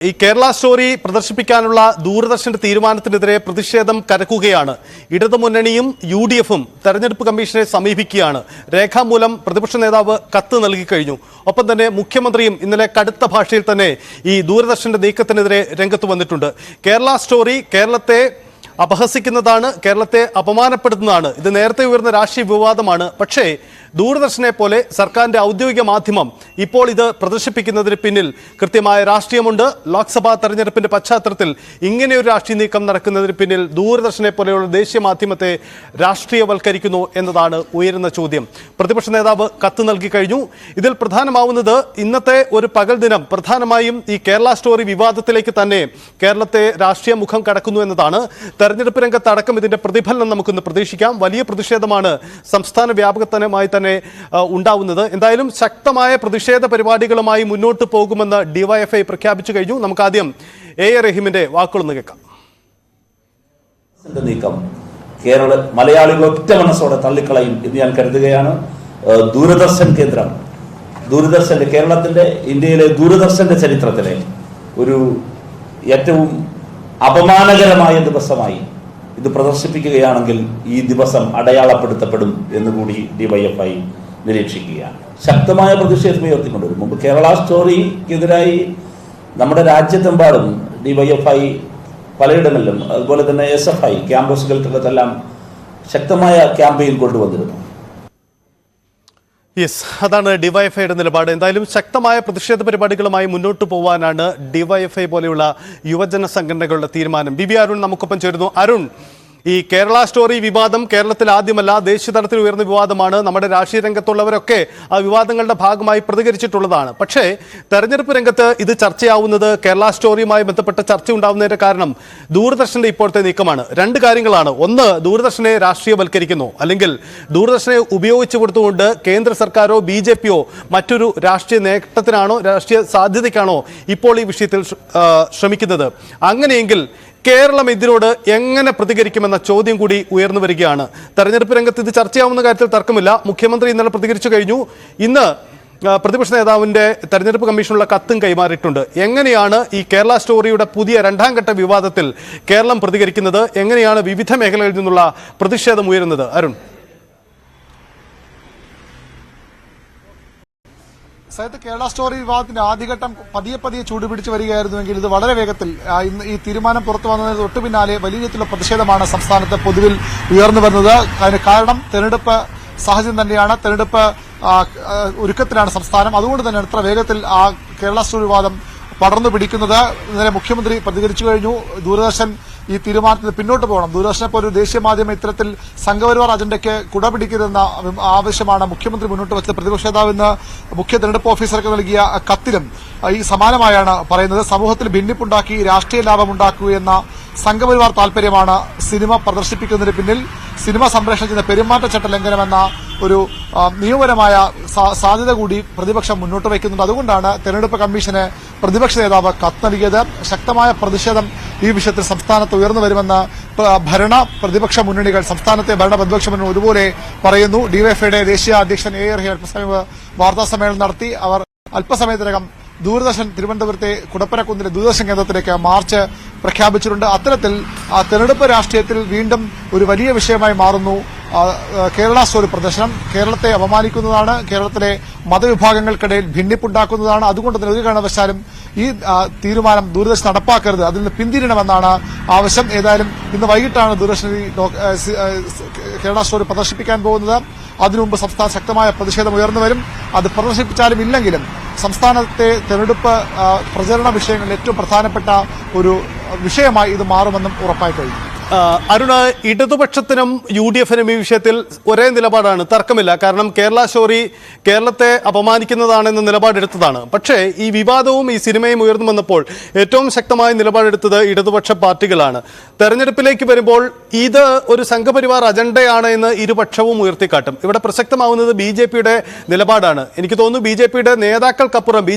ഈ കേരള സ്റ്റോറി പ്രദർശിപ്പിക്കാനുള്ള ദൂരദർശന്റെ തീരുമാനത്തിനെതിരെ പ്രതിഷേധം കരക്കുകയാണ് ഇടതുമുന്നണിയും യു ഡി എഫും തെരഞ്ഞെടുപ്പ് കമ്മീഷനെ സമീപിക്കുകയാണ്. രേഖാമൂലം പ്രതിപക്ഷ നേതാവ് കത്ത് നൽകി കഴിഞ്ഞു. ഒപ്പം തന്നെ മുഖ്യമന്ത്രിയും ഇന്നലെ കടുത്ത ഭാഷയിൽ തന്നെ ഈ ദൂരദർശന്റെ നീക്കത്തിനെതിരെ രംഗത്ത് വന്നിട്ടുണ്ട്. കേരള സ്റ്റോറി കേരളത്തെ അപഹസിക്കുന്നതാണ് കേരളത്തെ അപമാനപ്പെടുത്തുന്നതാണ്. ഇത് നേരത്തെ ഉയർന്ന രാഷ്ട്രീയ വിവാദമാണ്. പക്ഷേ ദൂരദർശനെ പോലെ സർക്കാരിന്റെ ഔദ്യോഗിക മാധ്യമം ഇപ്പോൾ ഇത് പ്രദർശിപ്പിക്കുന്നതിന് പിന്നിൽ കൃത്യമായ രാഷ്ട്രീയമുണ്ട്. ലോക്സഭാ തെരഞ്ഞെടുപ്പിന്റെ പശ്ചാത്തലത്തിൽ ഇങ്ങനെയൊരു രാഷ്ട്രീയ നീക്കം നടക്കുന്നതിന് പിന്നിൽ ദൂരദർശനെ പോലെയുള്ള ദേശീയ മാധ്യമത്തെ രാഷ്ട്രീയവൽക്കരിക്കുന്നു എന്നതാണ് ഉയരുന്ന ചോദ്യം. പ്രതിപക്ഷ നേതാവ് കത്ത് നൽകി കഴിഞ്ഞു. ഇതിൽ പ്രധാനമാവുന്നത് ഇന്നത്തെ ഒരു പകൽ ദിനം. പ്രധാനമായും ഈ കേരള സ്റ്റോറി വിവാദത്തിലേക്ക് തന്നെ കേരളത്തെ രാഷ്ട്രീയ മുഖം കടക്കുന്നു എന്നതാണ്. തെരഞ്ഞെടുപ്പ് രംഗത്തടക്കം ഇതിന്റെ പ്രതിഫലനം നമുക്കിന്ന് പ്രതീക്ഷിക്കാം. വലിയ പ്രതിഷേധമാണ് സംസ്ഥാന വ്യാപകത്തനമായി തന്നെ ഉണ്ടാവുന്നത്. എന്തായാലും ശക്തമായ പ്രതിഷേധ പരിപാടികളുമായി മുന്നോട്ട് പോകുമെന്ന് ഡിവൈഎഫ്ഐ പ്രഖ്യാപിച്ചു കഴിഞ്ഞു. നമുക്ക് ആദ്യം എ എ റഹീമിന്റെ വാക്കുകളൊന്ന് കേൾക്കാം. നീക്കം. കേരള മലയാളികൾ ഒറ്റ മനസ്സോടെ തള്ളിക്കളയും എന്ന് ഞാൻ കരുതുകയാണ്. ദൂരദർശൻ കേന്ദ്രം. ദൂരദർശന്റെ കേരളത്തിന്റെ ഇന്ത്യയിലെ ദൂരദർശന്റെ ചരിത്രത്തിലെ ഒരു ഏറ്റവും അപമാനകരമായ ദിവസമായി ഇത് പ്രദർശിപ്പിക്കുകയാണെങ്കിൽ ഈ ദിവസം അടയാളപ്പെടുത്തപ്പെടും എന്ന് കൂടി ഡിവൈഎഫ്ഐ നിരീക്ഷിക്കുകയാണ്. ശക്തമായ പ്രതിഷേധം ഉയർത്തിക്കൊണ്ടുവരും മുമ്പ് കേരള സ്റ്റോറിക്കെതിരായി നമ്മുടെ രാജ്യത്തെമ്പാടും ഡിവൈഎഫ്ഐ പലയിടങ്ങളിലും അതുപോലെ തന്നെ എസ് എഫ് ഐ ക്യാമ്പസുകൾക്കകത്തെല്ലാം ശക്തമായ ക്യാമ്പയിൻ കൊണ്ടുവന്നിരുന്നു. യെസ് അതാണ് ഡിവൈഎഫ്ഐയുടെ നിലപാട്. എന്തായാലും ശക്തമായ പ്രതിഷേധ പരിപാടികളുമായി മുന്നോട്ട് പോകാനാണ് ഡിവൈഎഫ്ഐ പോലെയുള്ള യുവജന സംഘടനകളുടെ തീരുമാനം. ബി ബി അരുൺ നമുക്കൊപ്പം ചേരുന്നു. അരുൺ ഈ കേരള സ്റ്റോറി വിവാദം കേരളത്തിൽ ആദ്യമല്ല ദേശീയ തലത്തിൽ ഉയർന്ന വിവാദമാണ്. നമ്മുടെ രാഷ്ട്രീയ രംഗത്തുള്ളവരൊക്കെ ആ വിവാദങ്ങളുടെ ഭാഗമായി പ്രതികരിച്ചിട്ടുള്ളതാണ്. പക്ഷേ തെരഞ്ഞെടുപ്പ് രംഗത്ത് ഇത് ചർച്ചയാവുന്നത് കേരള സ്റ്റോറിയുമായി ബന്ധപ്പെട്ട ചർച്ച ഉണ്ടാവുന്നതിന്റെ കാരണം ദൂരദർശന്റെ ഇപ്പോഴത്തെ നീക്കമാണ്. രണ്ട് കാര്യങ്ങളാണ്. ഒന്ന് ദൂരദർശനെ രാഷ്ട്രീയവൽക്കരിക്കുന്നു. അല്ലെങ്കിൽ ദൂരദർശനെ ഉപയോഗിച്ചു കൊടുത്തുകൊണ്ട് കേന്ദ്ര സർക്കാരോ ബി ജെ പിയോ മറ്റൊരു രാഷ്ട്രീയ നേട്ടത്തിനാണോ രാഷ്ട്രീയ സാധ്യതയ്ക്കാണോ ഇപ്പോൾ ഈ വിഷയത്തിൽ ശ്രമിക്കുന്നത്. അങ്ങനെയെങ്കിൽ കേരളം ഇതിനോട് എങ്ങനെ പ്രതികരിക്കുമെന്ന ചോദ്യം കൂടി ഉയർന്നു വരികയാണ്. തെരഞ്ഞെടുപ്പ് രംഗത്ത് ഇത് ചർച്ചയാവുന്ന കാര്യത്തിൽ തർക്കമില്ല. മുഖ്യമന്ത്രി ഇന്നലെ പ്രതികരിച്ചു കഴിഞ്ഞു. ഇന്ന് പ്രതിപക്ഷ നേതാവിന്റെ തെരഞ്ഞെടുപ്പ് കമ്മീഷനുള്ള കത്തും കൈമാറിയിട്ടുണ്ട്. എങ്ങനെയാണ് ഈ കേരള സ്റ്റോറിയുടെ പുതിയ രണ്ടാം ഘട്ട വിവാദത്തിൽ കേരളം പ്രതികരിക്കുന്നത്? എങ്ങനെയാണ് വിവിധ മേഖലകളിൽ നിന്നുള്ള പ്രതിഷേധം ഉയരുന്നത്? അരുൺ. സയത്ത് കേരള സ്റ്റോറി വിവാദത്തിന്റെ ആദ്യഘട്ടം പതിയെ പതിയെ ചൂടുപിടിച്ച് വരികയായിരുന്നുവെങ്കിൽ ഇത് വളരെ വേഗത്തിൽ ഇന്ന് ഈ തീരുമാനം പുറത്തു വന്നതിന് തൊട്ടു പിന്നാലെ വലിയ രീതിയിലുള്ള പ്രതിഷേധമാണ് സംസ്ഥാനത്ത് പൊതുവിൽ ഉയർന്നു വരുന്നത്. അതിന് കാരണം തെരഞ്ഞെടുപ്പ് സാഹചര്യം തന്നെയാണ്. തെരഞ്ഞെടുപ്പ് ഒരുക്കത്തിലാണ് സംസ്ഥാനം. അതുകൊണ്ട് തന്നെയാണ് ഇത്ര വേഗത്തിൽ ആ കേരള സ്റ്റോറി വിവാദം പടർന്നു പിടിക്കുന്നത്. ഇന്നലെ മുഖ്യമന്ത്രി പ്രതികരിച്ചു കഴിഞ്ഞു. ദൂരദർശൻ ഈ തീരുമാനത്തിൽ പിന്നോട്ട് പോകണം. ദൂരദർശനെ പോലെ ഒരു ദേശീയ മാധ്യമം ഇത്തരത്തിൽ സംഘപരിവാർ അജണ്ടയ്ക്ക് കുടപിടിക്കരുതെന്ന ആവശ്യമാണ് മുഖ്യമന്ത്രി മുന്നോട്ട് വെച്ചത് പ്രതിപക്ഷ നേതാവ് ഇന്ന് മുഖ്യ തെരഞ്ഞെടുപ്പ് ഓഫീസർക്ക് നൽകിയ കത്തിലും. ഈ സമാനമായാണ് പറയുന്നത്. സമൂഹത്തിൽ ഭിന്നിപ്പുണ്ടാക്കി രാഷ്ട്രീയ ലാഭമുണ്ടാക്കുക സംഘപരിവാർ താല്പര്യമാണ് സിനിമ പ്രദർശിപ്പിക്കുന്നതിന് പിന്നിൽ സിനിമ സംപ്രേഷണം ചെയ്യുന്ന പെരുമാറ്റച്ചട്ട ലംഘനമെന്ന ഒരു നിയമപരമായ സാധ്യത കൂടി പ്രതിപക്ഷം മുന്നോട്ട് വയ്ക്കുന്നുണ്ട്. അതുകൊണ്ടാണ് തെരഞ്ഞെടുപ്പ് കമ്മീഷന് പ്രതിപക്ഷ നേതാവ് കത്ത് ശക്തമായ പ്രതിഷേധം ഈ വിഷയത്തിൽ സംസ്ഥാനത്ത് ഉയർന്നു വരുമെന്ന് ഭരണ പ്രതിപക്ഷ മുന്നണികൾ സംസ്ഥാനത്തെ ഭരണ പ്രതിപക്ഷ മുന്നണി ഒരുപോലെ പറയുന്നു. ഡിവൈഎഫ്ഐയുടെ ദേശീയ അധ്യക്ഷൻ എ ആർ അല്പസമയം വാർത്താ സമ്മേളനം നടത്തി. അവർ അല്പസമയത്തിനകം ദൂരദർശൻ തിരുവനന്തപുരത്തെ കുടപ്പനക്കുന്നിലെ ദൂരദർശൻ കേന്ദ്രത്തിലേക്ക് മാർച്ച് പ്രഖ്യാപിച്ചിട്ടുണ്ട്. അത്തരത്തിൽ ആ തെരഞ്ഞെടുപ്പ് രാഷ്ട്രീയത്തിൽ വീണ്ടും ഒരു വലിയ വിഷയമായി മാറുന്നു. കേരള സ്റ്റോറി പ്രദർശനം. കേരളത്തെ അപമാനിക്കുന്നതാണ് കേരളത്തിലെ മതവിഭാഗങ്ങൾക്കിടയിൽ ഭിന്നിപ്പുണ്ടാക്കുന്നതാണ്. അതുകൊണ്ട് തന്നെ ഒരു കാരണവശാലും ഈ തീരുമാനം ദൂരദർശൻ നടപ്പാക്കരുത്. അതിൽ നിന്ന് പിന്തിരിയണമെന്നാണ് ആവശ്യം. ഏതായാലും ഇന്ന് വൈകിട്ടാണ് ദൂരദർശൻ കേരള സ്റ്റോറി പ്രദർശിപ്പിക്കാൻ പോകുന്നത്. അതിനുമുമ്പ് സംസ്ഥാനം ശക്തമായ പ്രതിഷേധം ഉയർന്നു വരും. അത് പ്രദർശിപ്പിച്ചാലും ഇല്ലെങ്കിലും സംസ്ഥാനത്തെ തെരഞ്ഞെടുപ്പ് പ്രചരണ വിഷയങ്ങളിൽ ഏറ്റവും പ്രധാനപ്പെട്ട ഒരു വിഷയമായി ഇത് മാറുമെന്നും ഉറപ്പായി കഴിഞ്ഞു. അരുണ് ഇടതുപക്ഷത്തിനും യു ഡി എഫിനും ഈ വിഷയത്തിൽ ഒരേ നിലപാടാണ്. തർക്കമില്ല. കാരണം കേരള ഷോറി കേരളത്തെ അപമാനിക്കുന്നതാണെന്ന നിലപാടെടുത്തതാണ്. പക്ഷേ ഈ വിവാദവും ഈ സിനിമയും ഉയർന്നു വന്നപ്പോൾ ഏറ്റവും ശക്തമായ നിലപാടെടുത്തത് ഇടതുപക്ഷ പാർട്ടികളാണ്. തെരഞ്ഞെടുപ്പിലേക്ക് വരുമ്പോൾ ഇത് ഒരു സംഘപരിവാർ അജണ്ടയാണ് എന്ന് ഇരുപക്ഷവും ഉയർത്തിക്കാട്ടും. ഇവിടെ പ്രസക്തമാവുന്നത് ബി നിലപാടാണ്. എനിക്ക് തോന്നുന്നു ബി നേതാക്കൾക്കപ്പുറം ബി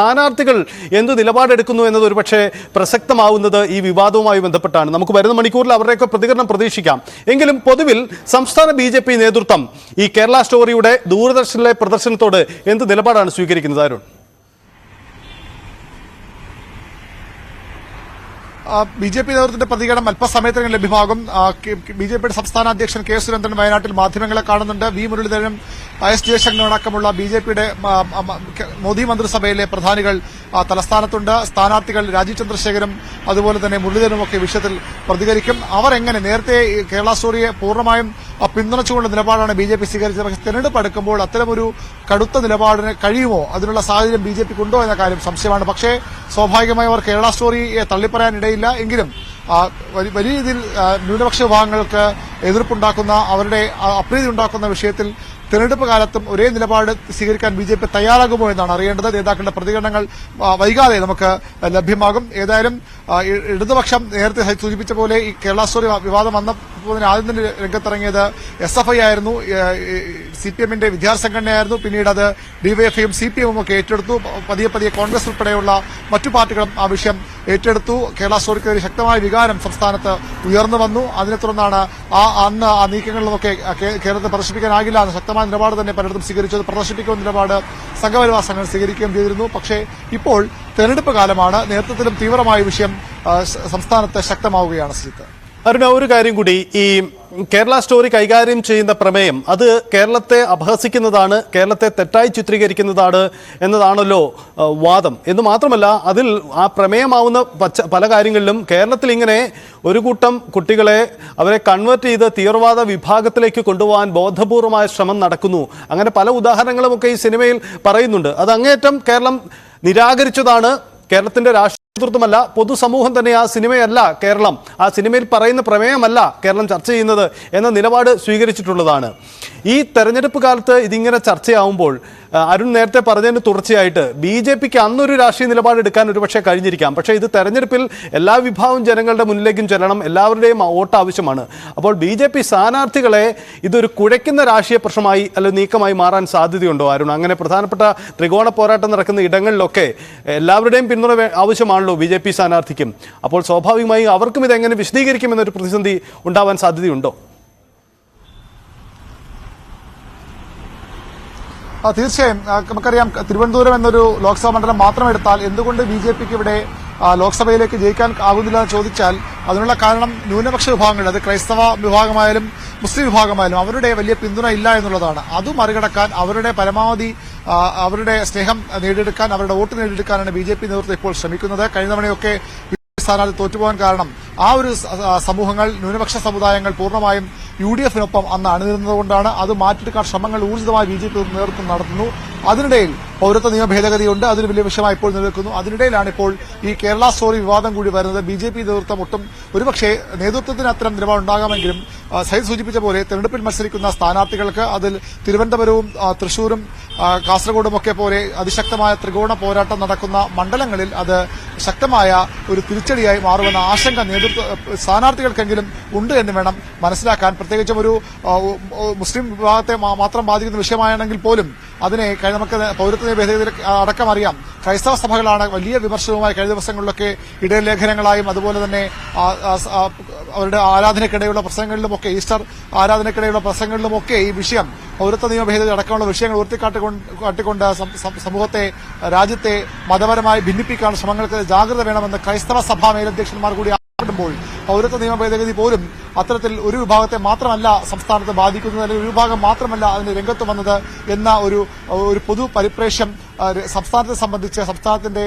സ്ഥാനാർത്ഥികൾ എന്ത് നിലപാടെടുക്കുന്നു എന്നത് ഒരുപക്ഷെ പ്രസക്തമാവുന്നത് ഈ വിവാദവുമായി ബന്ധപ്പെട്ടാണ്. നമുക്ക് വരുന്ന മണിക്കൂറിൽ അവരുടെയൊക്കെ പ്രതികരണം പ്രതീക്ഷിക്കാം. എങ്കിലും പൊതുവിൽ സംസ്ഥാന ബി നേതൃത്വം ഈ കേരള സ്റ്റോറിയുടെ ദൂരദർശനിലെ പ്രദർശനത്തോട് എന്ത് നിലപാടാണ് സ്വീകരിക്കുന്നത് അരുൺ? ബി ജെ പി നേതൃത്വത്തിന്റെ പ്രതികരണം അല്പസമയത്തിനകം ലഭ്യമാകും. ബി ജെ പിയുടെ സംസ്ഥാന അധ്യക്ഷൻ കെ സുരേന്ദ്രൻ വയനാട്ടിൽ മാധ്യമങ്ങളെ കാണുന്നുണ്ട്. വി മുരളീധരനും എസ് ജയശങ്കറും അടക്കമുള്ള ബി ജെ പിയുടെ മോദി മന്ത്രിസഭയിലെ പ്രധാനികൾ തലസ്ഥാനത്തുണ്ട്. സ്ഥാനാർത്ഥികൾ രാജീവ് ചന്ദ്രശേഖരും അതുപോലെ തന്നെ മുരളീധരനും ഒക്കെ വിഷയത്തിൽ പ്രതികരിക്കും. അവർ എങ്ങനെ നേരത്തെ കേരള സ്റ്റോറിയെ പൂർണമായും പിന്തുണച്ചുകൊണ്ട നിലപാടാണ് ബി ജെ പി സ്വീകരിച്ചത്? പക്ഷേ തെരഞ്ഞെടുപ്പ് അടുക്കുമ്പോൾ അത്തരമൊരു കടുത്ത നിലപാടിന് കഴിയുമോ? അതിനുള്ള സാഹചര്യം ബി ജെ പിക്ക് ഉണ്ടോ എന്ന കാര്യം സംശയമാണ്. പക്ഷേ സ്വാഭാവികമായി അവർ കേരള സ്റ്റോറിയെ തള്ളിപ്പറയാൻ ഇടയില്ല എങ്കിലും വലിയ രീതിയിൽ ന്യൂനപക്ഷ വിഭാഗങ്ങൾക്ക് എതിർപ്പുണ്ടാക്കുന്ന അവരുടെ അപ്രീതി ഉണ്ടാക്കുന്ന വിഷയത്തിൽ തെരഞ്ഞെടുപ്പ് കാലത്തും ഒരേ നിലപാട് സ്വീകരിക്കാൻ ബി ജെ പി തയ്യാറാകുമോ എന്നാണ് അറിയേണ്ടത്. നേതാക്കളുടെ പ്രതികരണങ്ങൾ വൈകാതെ നമുക്ക് ലഭ്യമാകും. ഏതായാലും ഇടതുപക്ഷം നേരത്തെ സൂചിപ്പിച്ച പോലെ ഈ കേരള സ്റ്റോറി വിവാദം വന്നപ്പോൾ ആദ്യം തന്നെ രംഗത്തിറങ്ങിയത് എസ് എഫ് ഐ ആയിരുന്നു. സി പി എമ്മിന്റെ വിദ്യാർത്ഥി സംഘടനയായിരുന്നു പിന്നീട് അത് ഡിവൈഎഫ്ഐയും സി പി എമ്മും ഒക്കെ ഏറ്റെടുത്തു. പതിയെ പതിയെ കോൺഗ്രസ് ഉൾപ്പെടെയുള്ള മറ്റു പാർട്ടികളും ആ വിഷയം ഏറ്റെടുത്തു. കേരള സ്റ്റോറിക്കെതിരെ ശക്തമായ വികാരം സംസ്ഥാനത്ത് ഉയർന്നു വന്നു. അതിനെ തുടർന്നാണ് ആ അന്ന് ആ നീക്കങ്ങളിലൊക്കെ കേരളത്തെ പ്രദർശിപ്പിക്കാനാകില്ല എന്ന ശക്തമായ നിലപാട് തന്നെ പലയിടത്തും സ്വീകരിച്ചത്. പ്രദർശിപ്പിക്കുന്ന നിലപാട് സംഘപരിവാർ സംഘം സ്വീകരിക്കുകയും ചെയ്തിരുന്നു. പക്ഷേ ഇപ്പോൾ തെരഞ്ഞെടുപ്പ് കാലമാണ്. നേതൃത്വത്തിലും തീവ്രമായ വിഷയം സംസ്ഥാനത്ത് ശക്തമാവുകയാണ് ശ്രീത്ത് അരുണ ഒരു കാര്യം കൂടി. ഈ കേരള സ്റ്റോറി കൈകാര്യം ചെയ്യുന്ന പ്രമേയം അത് കേരളത്തെ അപഹസിക്കുന്നതാണ് കേരളത്തെ തെറ്റായി ചിത്രീകരിക്കുന്നതാണ് എന്നതാണല്ലോ വാദം. എന്ന് മാത്രമല്ല അതിൽ ആ പ്രമേയമാവുന്ന പച്ച പല കാര്യങ്ങളിലും കേരളത്തിൽ ഇങ്ങനെ ഒരു കൂട്ടം കുട്ടികളെ അവരെ കൺവേർട്ട് ചെയ്ത് തീവ്രവാദ വിഭാഗത്തിലേക്ക് കൊണ്ടുപോകാൻ ബോധപൂർവമായ ശ്രമം നടക്കുന്നു. അങ്ങനെ പല ഉദാഹരണങ്ങളുമൊക്കെ ഈ സിനിമയിൽ പറയുന്നുണ്ട്. അത് അങ്ങേയറ്റം കേരളം നിരാകരിച്ചതാണ്. കേരളത്തിന്റെ രാഷ്ട്രീയ നേതൃത്വമല്ല പൊതുസമൂഹം തന്നെ ആ സിനിമയല്ല കേരളം. ആ സിനിമയിൽ പറയുന്ന പ്രമേയമല്ല കേരളം ചർച്ച ചെയ്യുന്നത് എന്ന നിലപാട് സ്വീകരിച്ചിട്ടുള്ളതാണ്. ഈ തെരഞ്ഞെടുപ്പ് കാലത്ത് ഇതിങ്ങനെ ചർച്ചയാവുമ്പോൾ അരുൺ നേരത്തെ പറഞ്ഞതിന് തുടർച്ചയായിട്ട് ബി ജെ പിക്ക് അന്നൊരു രാഷ്ട്രീയ നിലപാട് എടുക്കാൻ ഒരുപക്ഷെ കഴിഞ്ഞിരിക്കാം. പക്ഷേ ഇത് തെരഞ്ഞെടുപ്പിൽ എല്ലാ വിഭാഗം ജനങ്ങളുടെ മുന്നിലേക്കും ചെല്ലണം എല്ലാവരുടെയും വോട്ട് ആവശ്യമാണ്. അപ്പോൾ ബി ജെ പി സ്ഥാനാർത്ഥികളെ ഇതൊരു കുഴയ്ക്കുന്ന രാഷ്ട്രീയ പ്രശ്നമായി അല്ലെങ്കിൽ നീക്കമായി മാറാൻ സാധ്യതയുണ്ടോ അരുൺ? അങ്ങനെ പ്രധാനപ്പെട്ട ത്രികോണ പോരാട്ടം നടക്കുന്ന ഇടങ്ങളിലൊക്കെ എല്ലാവരുടെയും പിന്തുണ ആവശ്യമാണല്ലോ ബി ജെ പി സ്ഥാനാർത്ഥിക്കും. അപ്പോൾ സ്വാഭാവികമായും അവർക്കും ഇതെങ്ങനെ വിശദീകരിക്കുമെന്നൊരു പ്രതിസന്ധി ഉണ്ടാവാൻ സാധ്യതയുണ്ടോ? തീർച്ചയായും. നമുക്കറിയാം തിരുവനന്തപുരം എന്നൊരു ലോക്സഭാ മണ്ഡലം മാത്രം എടുത്താൽ എന്തുകൊണ്ട് ബി ജെ പിക്ക് ഇവിടെ ലോക്സഭയിലേക്ക് ജയിക്കാൻ ആകുന്നില്ല എന്ന് ചോദിച്ചാൽ അതിനുള്ള കാരണം ന്യൂനപക്ഷ വിഭാഗങ്ങൾ അത് ക്രൈസ്തവ വിഭാഗമായാലും മുസ്ലിം വിഭാഗമായാലും അവരുടെ വലിയ പിന്തുണ ഇല്ല എന്നുള്ളതാണ്. അത് മറികടക്കാൻ അവരുടെ പരമാവധി അവരുടെ സ്നേഹം നേടിയെടുക്കാൻ അവരുടെ വോട്ട് നേടിയെടുക്കാനാണ് ബി ജെ പി നേതൃത്വം ഇപ്പോൾ ശ്രമിക്കുന്നത്. കഴിഞ്ഞ തവണയൊക്കെ സ്ഥാനാർത്ഥി തോറ്റുപോകാൻ കാരണം ആ ഒരു സമൂഹങ്ങൾ ന്യൂനപക്ഷ സമുദായങ്ങൾ പൂർണമായും യു ഡി എഫിനൊപ്പം അന്ന് അണിനിരുന്നതുകൊണ്ടാണ് അത് മാറ്റിയെടുക്കാൻ ശ്രമങ്ങൾ ഊർജിതമായി ബി ജെ പി നേതൃത്വം നടത്തുന്നു. അതിനിടയിൽ പൌരത്വ നിയമ ഭേദഗതിയുണ്ട്. അതിന് വലിയ വിഷയമായി ഇപ്പോൾ നിലനിൽക്കുന്നു. അതിനിടയിലാണ് ഇപ്പോൾ ഈ കേരള സ്റ്റോറി വിവാദം കൂടി വരുന്നത്. ബി ജെ പി നേതൃത്വം ഒട്ടും ഒരുപക്ഷെ നേതൃത്വത്തിന് അത്തരം നിലപാടുണ്ടാകാമെങ്കിലും സൈദ് സൂചിപ്പിച്ച പോലെ തെരഞ്ഞെടുപ്പിൽ മത്സരിക്കുന്ന സ്ഥാനാർത്ഥികൾക്ക് അതിൽ തിരുവനന്തപുരവും തൃശൂരും കാസർഗോഡും ഒക്കെ പോലെ അതിശക്തമായ ത്രികോണ പോരാട്ടം നടക്കുന്ന മണ്ഡലങ്ങളിൽ അത് ശക്തമായ ഒരു തിരിച്ചടിയായി മാറുമെന്ന ആശങ്ക നേതൃത്വ സ്ഥാനാർത്ഥികൾക്കെങ്കിലും ഉണ്ട് എന്ന് വേണം മനസ്സിലാക്കാൻ. പ്രത്യേകിച്ചും ഒരു മുസ്ലിം വിഭാഗത്തെ മാത്രം ബാധിക്കുന്ന വിഷയമാണെങ്കിൽ പോലും അതിനെ നമുക്ക് പൌരത്വ ഭേദഗതി അടക്കം അറിയാം. ക്രൈസ്തവ സഭകളാണ് വലിയ വിമർശനവുമായി കഴിഞ്ഞ ദിവസങ്ങളിലൊക്കെ ഇടയലേഖനങ്ങളായും അതുപോലെ തന്നെ അവരുടെ ആരാധനയ്ക്കിടെയുള്ള പ്രസംഗങ്ങളിലുമൊക്കെ ഈസ്റ്റർ ആരാധനയ്ക്കിടെയുള്ള പ്രസംഗങ്ങളിലുമൊക്കെ ഈ വിഷയം പൗരത്വ നിയമ ഭേദഗതി അടക്കമുള്ള വിഷയങ്ങൾ ഉയർത്തിക്കാട്ടിക്കൊണ്ട് സമൂഹത്തെ രാജ്യത്തെ മതപരമായി ഭിന്നിപ്പിക്കാനുള്ള ശ്രമങ്ങൾക്ക് ജാഗ്രത വേണമെന്ന് ക്രൈസ്തവ സഭാ മേലധ്യക്ഷന്മാർ കൂടി ആവശ്യപ്പെടുമ്പോൾ പൗരത്വ നിയമ ഭേദഗതി പോലും അത്തരത്തിൽ ഒരു വിഭാഗത്തെ മാത്രമല്ല സംസ്ഥാനത്ത് ബാധിക്കുന്നത് അല്ലെങ്കിൽ ഒരു വിഭാഗം മാത്രമല്ല അതിന് രംഗത്ത് വന്നത് എന്ന ഒരു ഒരു പൊതു ര- സംസ്ഥാനത്തെ സംബന്ധിച്ച് സംസ്ഥാനത്തിന്റെ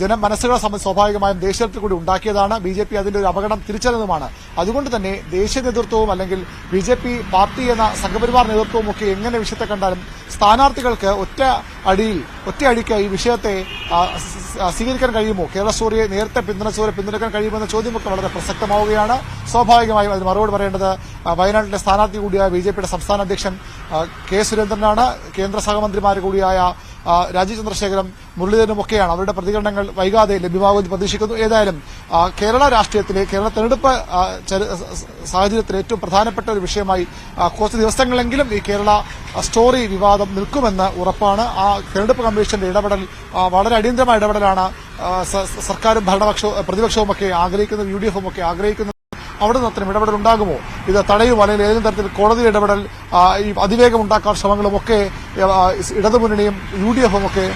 ജന ജനമനസ്സുകളെ സംബന്ധിച്ച് സ്വാഭാവികമായും ദേശീയത്തിൽ കൂടി ഉണ്ടാക്കിയതാണ്. ബി ജെ പി അതിന്റെ ഒരു അപകടം തിരിച്ചറിഞ്ഞതുമാണ്. അതുകൊണ്ട് തന്നെ ദേശീയ നേതൃത്വവും അല്ലെങ്കിൽ ബി ജെ പി പാർട്ടി എന്ന സംഘപരിവാർ നേതൃത്വവും ഒക്കെ എങ്ങനെ വിഷയത്തെ കണ്ടാലും സ്ഥാനാർത്ഥികൾക്ക് ഒറ്റ അടിയിൽ ഒറ്റ അടിക്ക് ഈ വിഷയത്തെ സ്വീകരിക്കാൻ കഴിയുമോ? കേരള സ്റ്റോറിയെ നേരത്തെ പിന്തുണച്ചവരെ പിന്തുണയ്ക്കാൻ കഴിയുമെന്ന ചോദ്യമൊക്കെ വളരെ പ്രസക്തമാവുകയാണ്. സ്വാഭാവികമായും അതിന് മറുപടി പറയേണ്ടത് വയനാട്ടിലെ സ്ഥാനാർത്ഥി കൂടിയായ ബി സംസ്ഥാന അധ്യക്ഷൻ കെ സുരേന്ദ്രനാണ്. കേന്ദ്ര സഹമന്ത്രിമാർ കൂടിയായ രാജീവ് ചന്ദ്രശേഖരം മുരളീധരനും ഒക്കെയാണ് അവരുടെ പ്രതികരണങ്ങൾ വൈകാതെ ലഭ്യമാകുമെന്ന് പ്രതീക്ഷിക്കുന്നു. ഏതായാലും കേരള രാഷ്ട്രീയത്തിലെ കേരള തെരഞ്ഞെടുപ്പ് സാഹചര്യത്തിൽ ഏറ്റവും പ്രധാനപ്പെട്ട ഒരു വിഷയമായി കുറച്ച് ദിവസങ്ങളെങ്കിലും ഈ കേരള സ്റ്റോറി വിവാദം നിൽക്കുമെന്ന് ഉറപ്പാണ്. ആ തെരഞ്ഞെടുപ്പ് കമ്മീഷന്റെ ഇടപെടൽ വളരെ അടിയന്തരമായ ഇടപെടലാണ് സർക്കാരും ഭരണപക്ഷവും പ്രതിപക്ഷവും ഒക്കെ ആഗ്രഹിക്കുന്നത് യു ഡി എഫും ഒക്കെ ആഗ്രഹിക്കുന്നത് അവിടെ നിന്ന് അത്തരം ഇടപെടൽ ഉണ്ടാകുമോ? ഇത് തടയും അല്ലെങ്കിൽ ഏതെങ്കിലും തരത്തിൽ കോടതി ഇടപെടൽ ഈ അതിവേഗം ഉണ്ടാക്കാൻ ശ്രമങ്ങളും ഒക്കെ ഇടതുമുന്നണിയും യു ഡി എഫും ഒക്കെ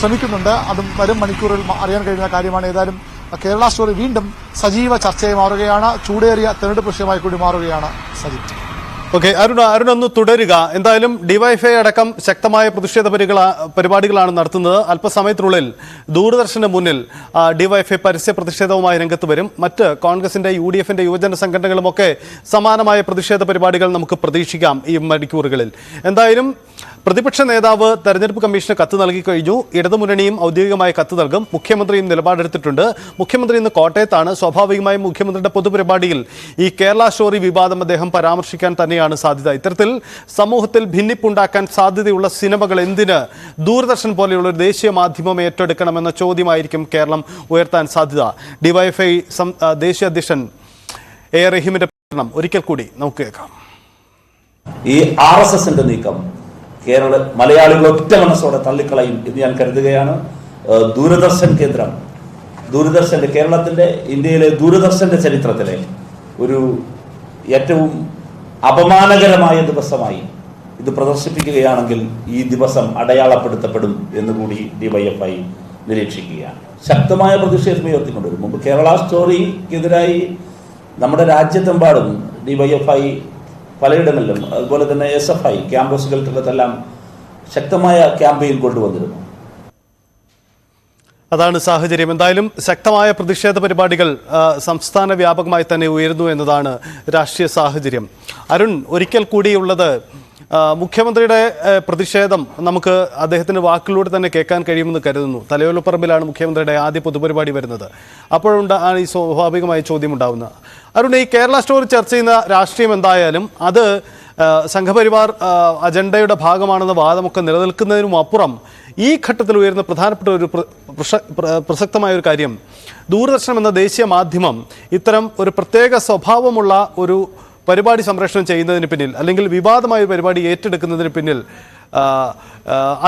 ശ്രമിക്കുന്നുണ്ട്. അതും വരും മണിക്കൂറിൽ അറിയാൻ കഴിയുന്ന കാര്യമാണ്. ഏതായാലും കേരള സ്റ്റോറി വീണ്ടും സജീവ ചർച്ചയായി മാറുകയാണ്. ചൂടേറിയ തെരഞ്ഞെടുപ്പ് വിഷയമായി കൂടി മാറുകയാണ് സജീവ്. ഓക്കെ അരുൺ അരുൺ ഒന്ന് തുടരുക. എന്തായാലും ഡിവൈഫൈ അടക്കം ശക്തമായ പ്രതിഷേധ പരിപാടികളാണ് നടത്തുന്നത്. അല്പസമയത്തിനുള്ളിൽ ദൂരദർശന് മുന്നിൽ ഡിവൈഫൈ പരസ്യ പ്രതിഷേധവുമായി രംഗത്ത് വരും. മറ്റ് കോൺഗ്രസിന്റെ യു ഡി എഫിന്റെ യുവജന സംഘടനകളുമൊക്കെ സമാനമായ പ്രതിഷേധ പരിപാടികൾ നമുക്ക് പ്രതീക്ഷിക്കാം ഈ മണിക്കൂറുകളിൽ. എന്തായാലും പ്രതിപക്ഷ നേതാവ് തെരഞ്ഞെടുപ്പ് കമ്മീഷന് കത്ത് നൽകി കഴിഞ്ഞു. ഇടതുമുന്നണിയും ഔദ്യോഗികമായി കത്ത് നൽകും. മുഖ്യമന്ത്രിയും നിലപാടെടുത്തിട്ടുണ്ട്. മുഖ്യമന്ത്രി ഇന്ന് കോട്ടയത്താണ്. സ്വാഭാവികമായും മുഖ്യമന്ത്രിയുടെ പൊതുപരിപാടിയിൽ ഈ കേരള സ്റ്റോറി വിവാദം അദ്ദേഹം പരാമർശിക്കാൻ തന്നെയാണ് സാധ്യത. ഇത്തരത്തിൽ സമൂഹത്തിൽ ഭിന്നിപ്പുണ്ടാക്കാൻ സാധ്യതയുള്ള സിനിമകൾ എന്തിന്? ദൂരദർശൻ പോലെയുള്ള ഒരു ദേശീയ മാധ്യമം ഏറ്റെടുക്കണമെന്ന ചോദ്യമായിരിക്കും കേരളം ഉയർത്താൻ സാധ്യത. ഡിവൈഎഫ്ഐ ദേശീയ അധ്യക്ഷൻ എ റഹീമിന്റെ പ്രകടനം. ഒരിക്കൽ കൂടി നമുക്ക് കേൾക്കാം. ഈ ആർ എസ് എസിന്റെ നീക്കം കേരള മലയാളികൾ ഒറ്റ മനസ്സോടെ തള്ളിക്കളയും എന്ന് ഞാൻ കരുതുകയാണ്. ദൂരദർശൻ കേന്ദ്രം ദൂരദർശന്റെ കേരളത്തിന്റെ ഇന്ത്യയിലെ ദൂരദർശന്റെ ചരിത്രത്തിലെ ഒരു ഏറ്റവും അപമാനകരമായ ദിവസമായി ഇത് പ്രദർശിപ്പിക്കുകയാണെങ്കിൽ ഈ ദിവസം അടയാളപ്പെടുത്തപ്പെടും എന്ന് കൂടി ഡിവൈഎഫ്ഐ നിരീക്ഷിക്കുകയാണ്. ശക്തമായ പ്രതിഷേധം ഉയർത്തിക്കൊണ്ടുവരും മുമ്പ് കേരള സ്റ്റോറിക്കെതിരായി നമ്മുടെ രാജ്യത്തെമ്പാടും ഡിവൈഎഫ്ഐ പലയിടങ്ങളിലും അതുപോലെ തന്നെ എസ് എഫ് ഐ ക്യാമ്പസുകൾക്കകത്തെല്ലാം ശക്തമായ ക്യാമ്പയിൻ കൊണ്ടുവന്നിരുന്നു. അതാണ് സാഹചര്യം. എന്തായാലും ശക്തമായ പ്രതിഷേധ പരിപാടികൾ സംസ്ഥാന വ്യാപകമായി തന്നെ ഉയരുന്നു എന്നതാണ് രാഷ്ട്രീയ സാഹചര്യം. അരുൺ ഒരിക്കൽ കൂടിയുള്ളത് മുഖ്യമന്ത്രിയുടെ പ്രതിഷേധം നമുക്ക് അദ്ദേഹത്തിന്റെ വാക്കിലൂടെ തന്നെ കേൾക്കാൻ കഴിയുമെന്ന് കരുതുന്നു. തലയോലപ്പറമ്പിലാണ് മുഖ്യമന്ത്രിയുടെ ആദ്യ പൊതുപരിപാടി വരുന്നത്. അപ്പോഴുണ്ടാണ് ഈ സ്വാഭാവികമായ ചോദ്യം ഉണ്ടാവുന്നത് അരുൺ ഈ കേരള സ്റ്റോറി ചർച്ച ചെയ്യുന്ന രാഷ്ട്രീയം എന്തായാലും അത് സംഘപരിവാർ അജണ്ടയുടെ ഭാഗമാണെന്ന വാദമൊക്കെ നിലനിൽക്കുന്നതിനും അപ്പുറം ഈ ഘട്ടത്തിൽ ഉയരുന്ന പ്രധാനപ്പെട്ട ഒരു പ്ര- പ്രസ- പ്ര- പ്രസക്തമായ ഒരു കാര്യം. ദൂരദർശനം എന്ന ദേശീയ മാധ്യമം ഇത്തരം ഒരു പ്രത്യേക സ്വഭാവമുള്ള ഒരു പരിപാടി സംപ്രേഷണം ചെയ്യുന്നതിന് പിന്നിൽ അല്ലെങ്കിൽ വിവാദമായ ഒരു പരിപാടി ഏറ്റെടുക്കുന്നതിന് പിന്നിൽ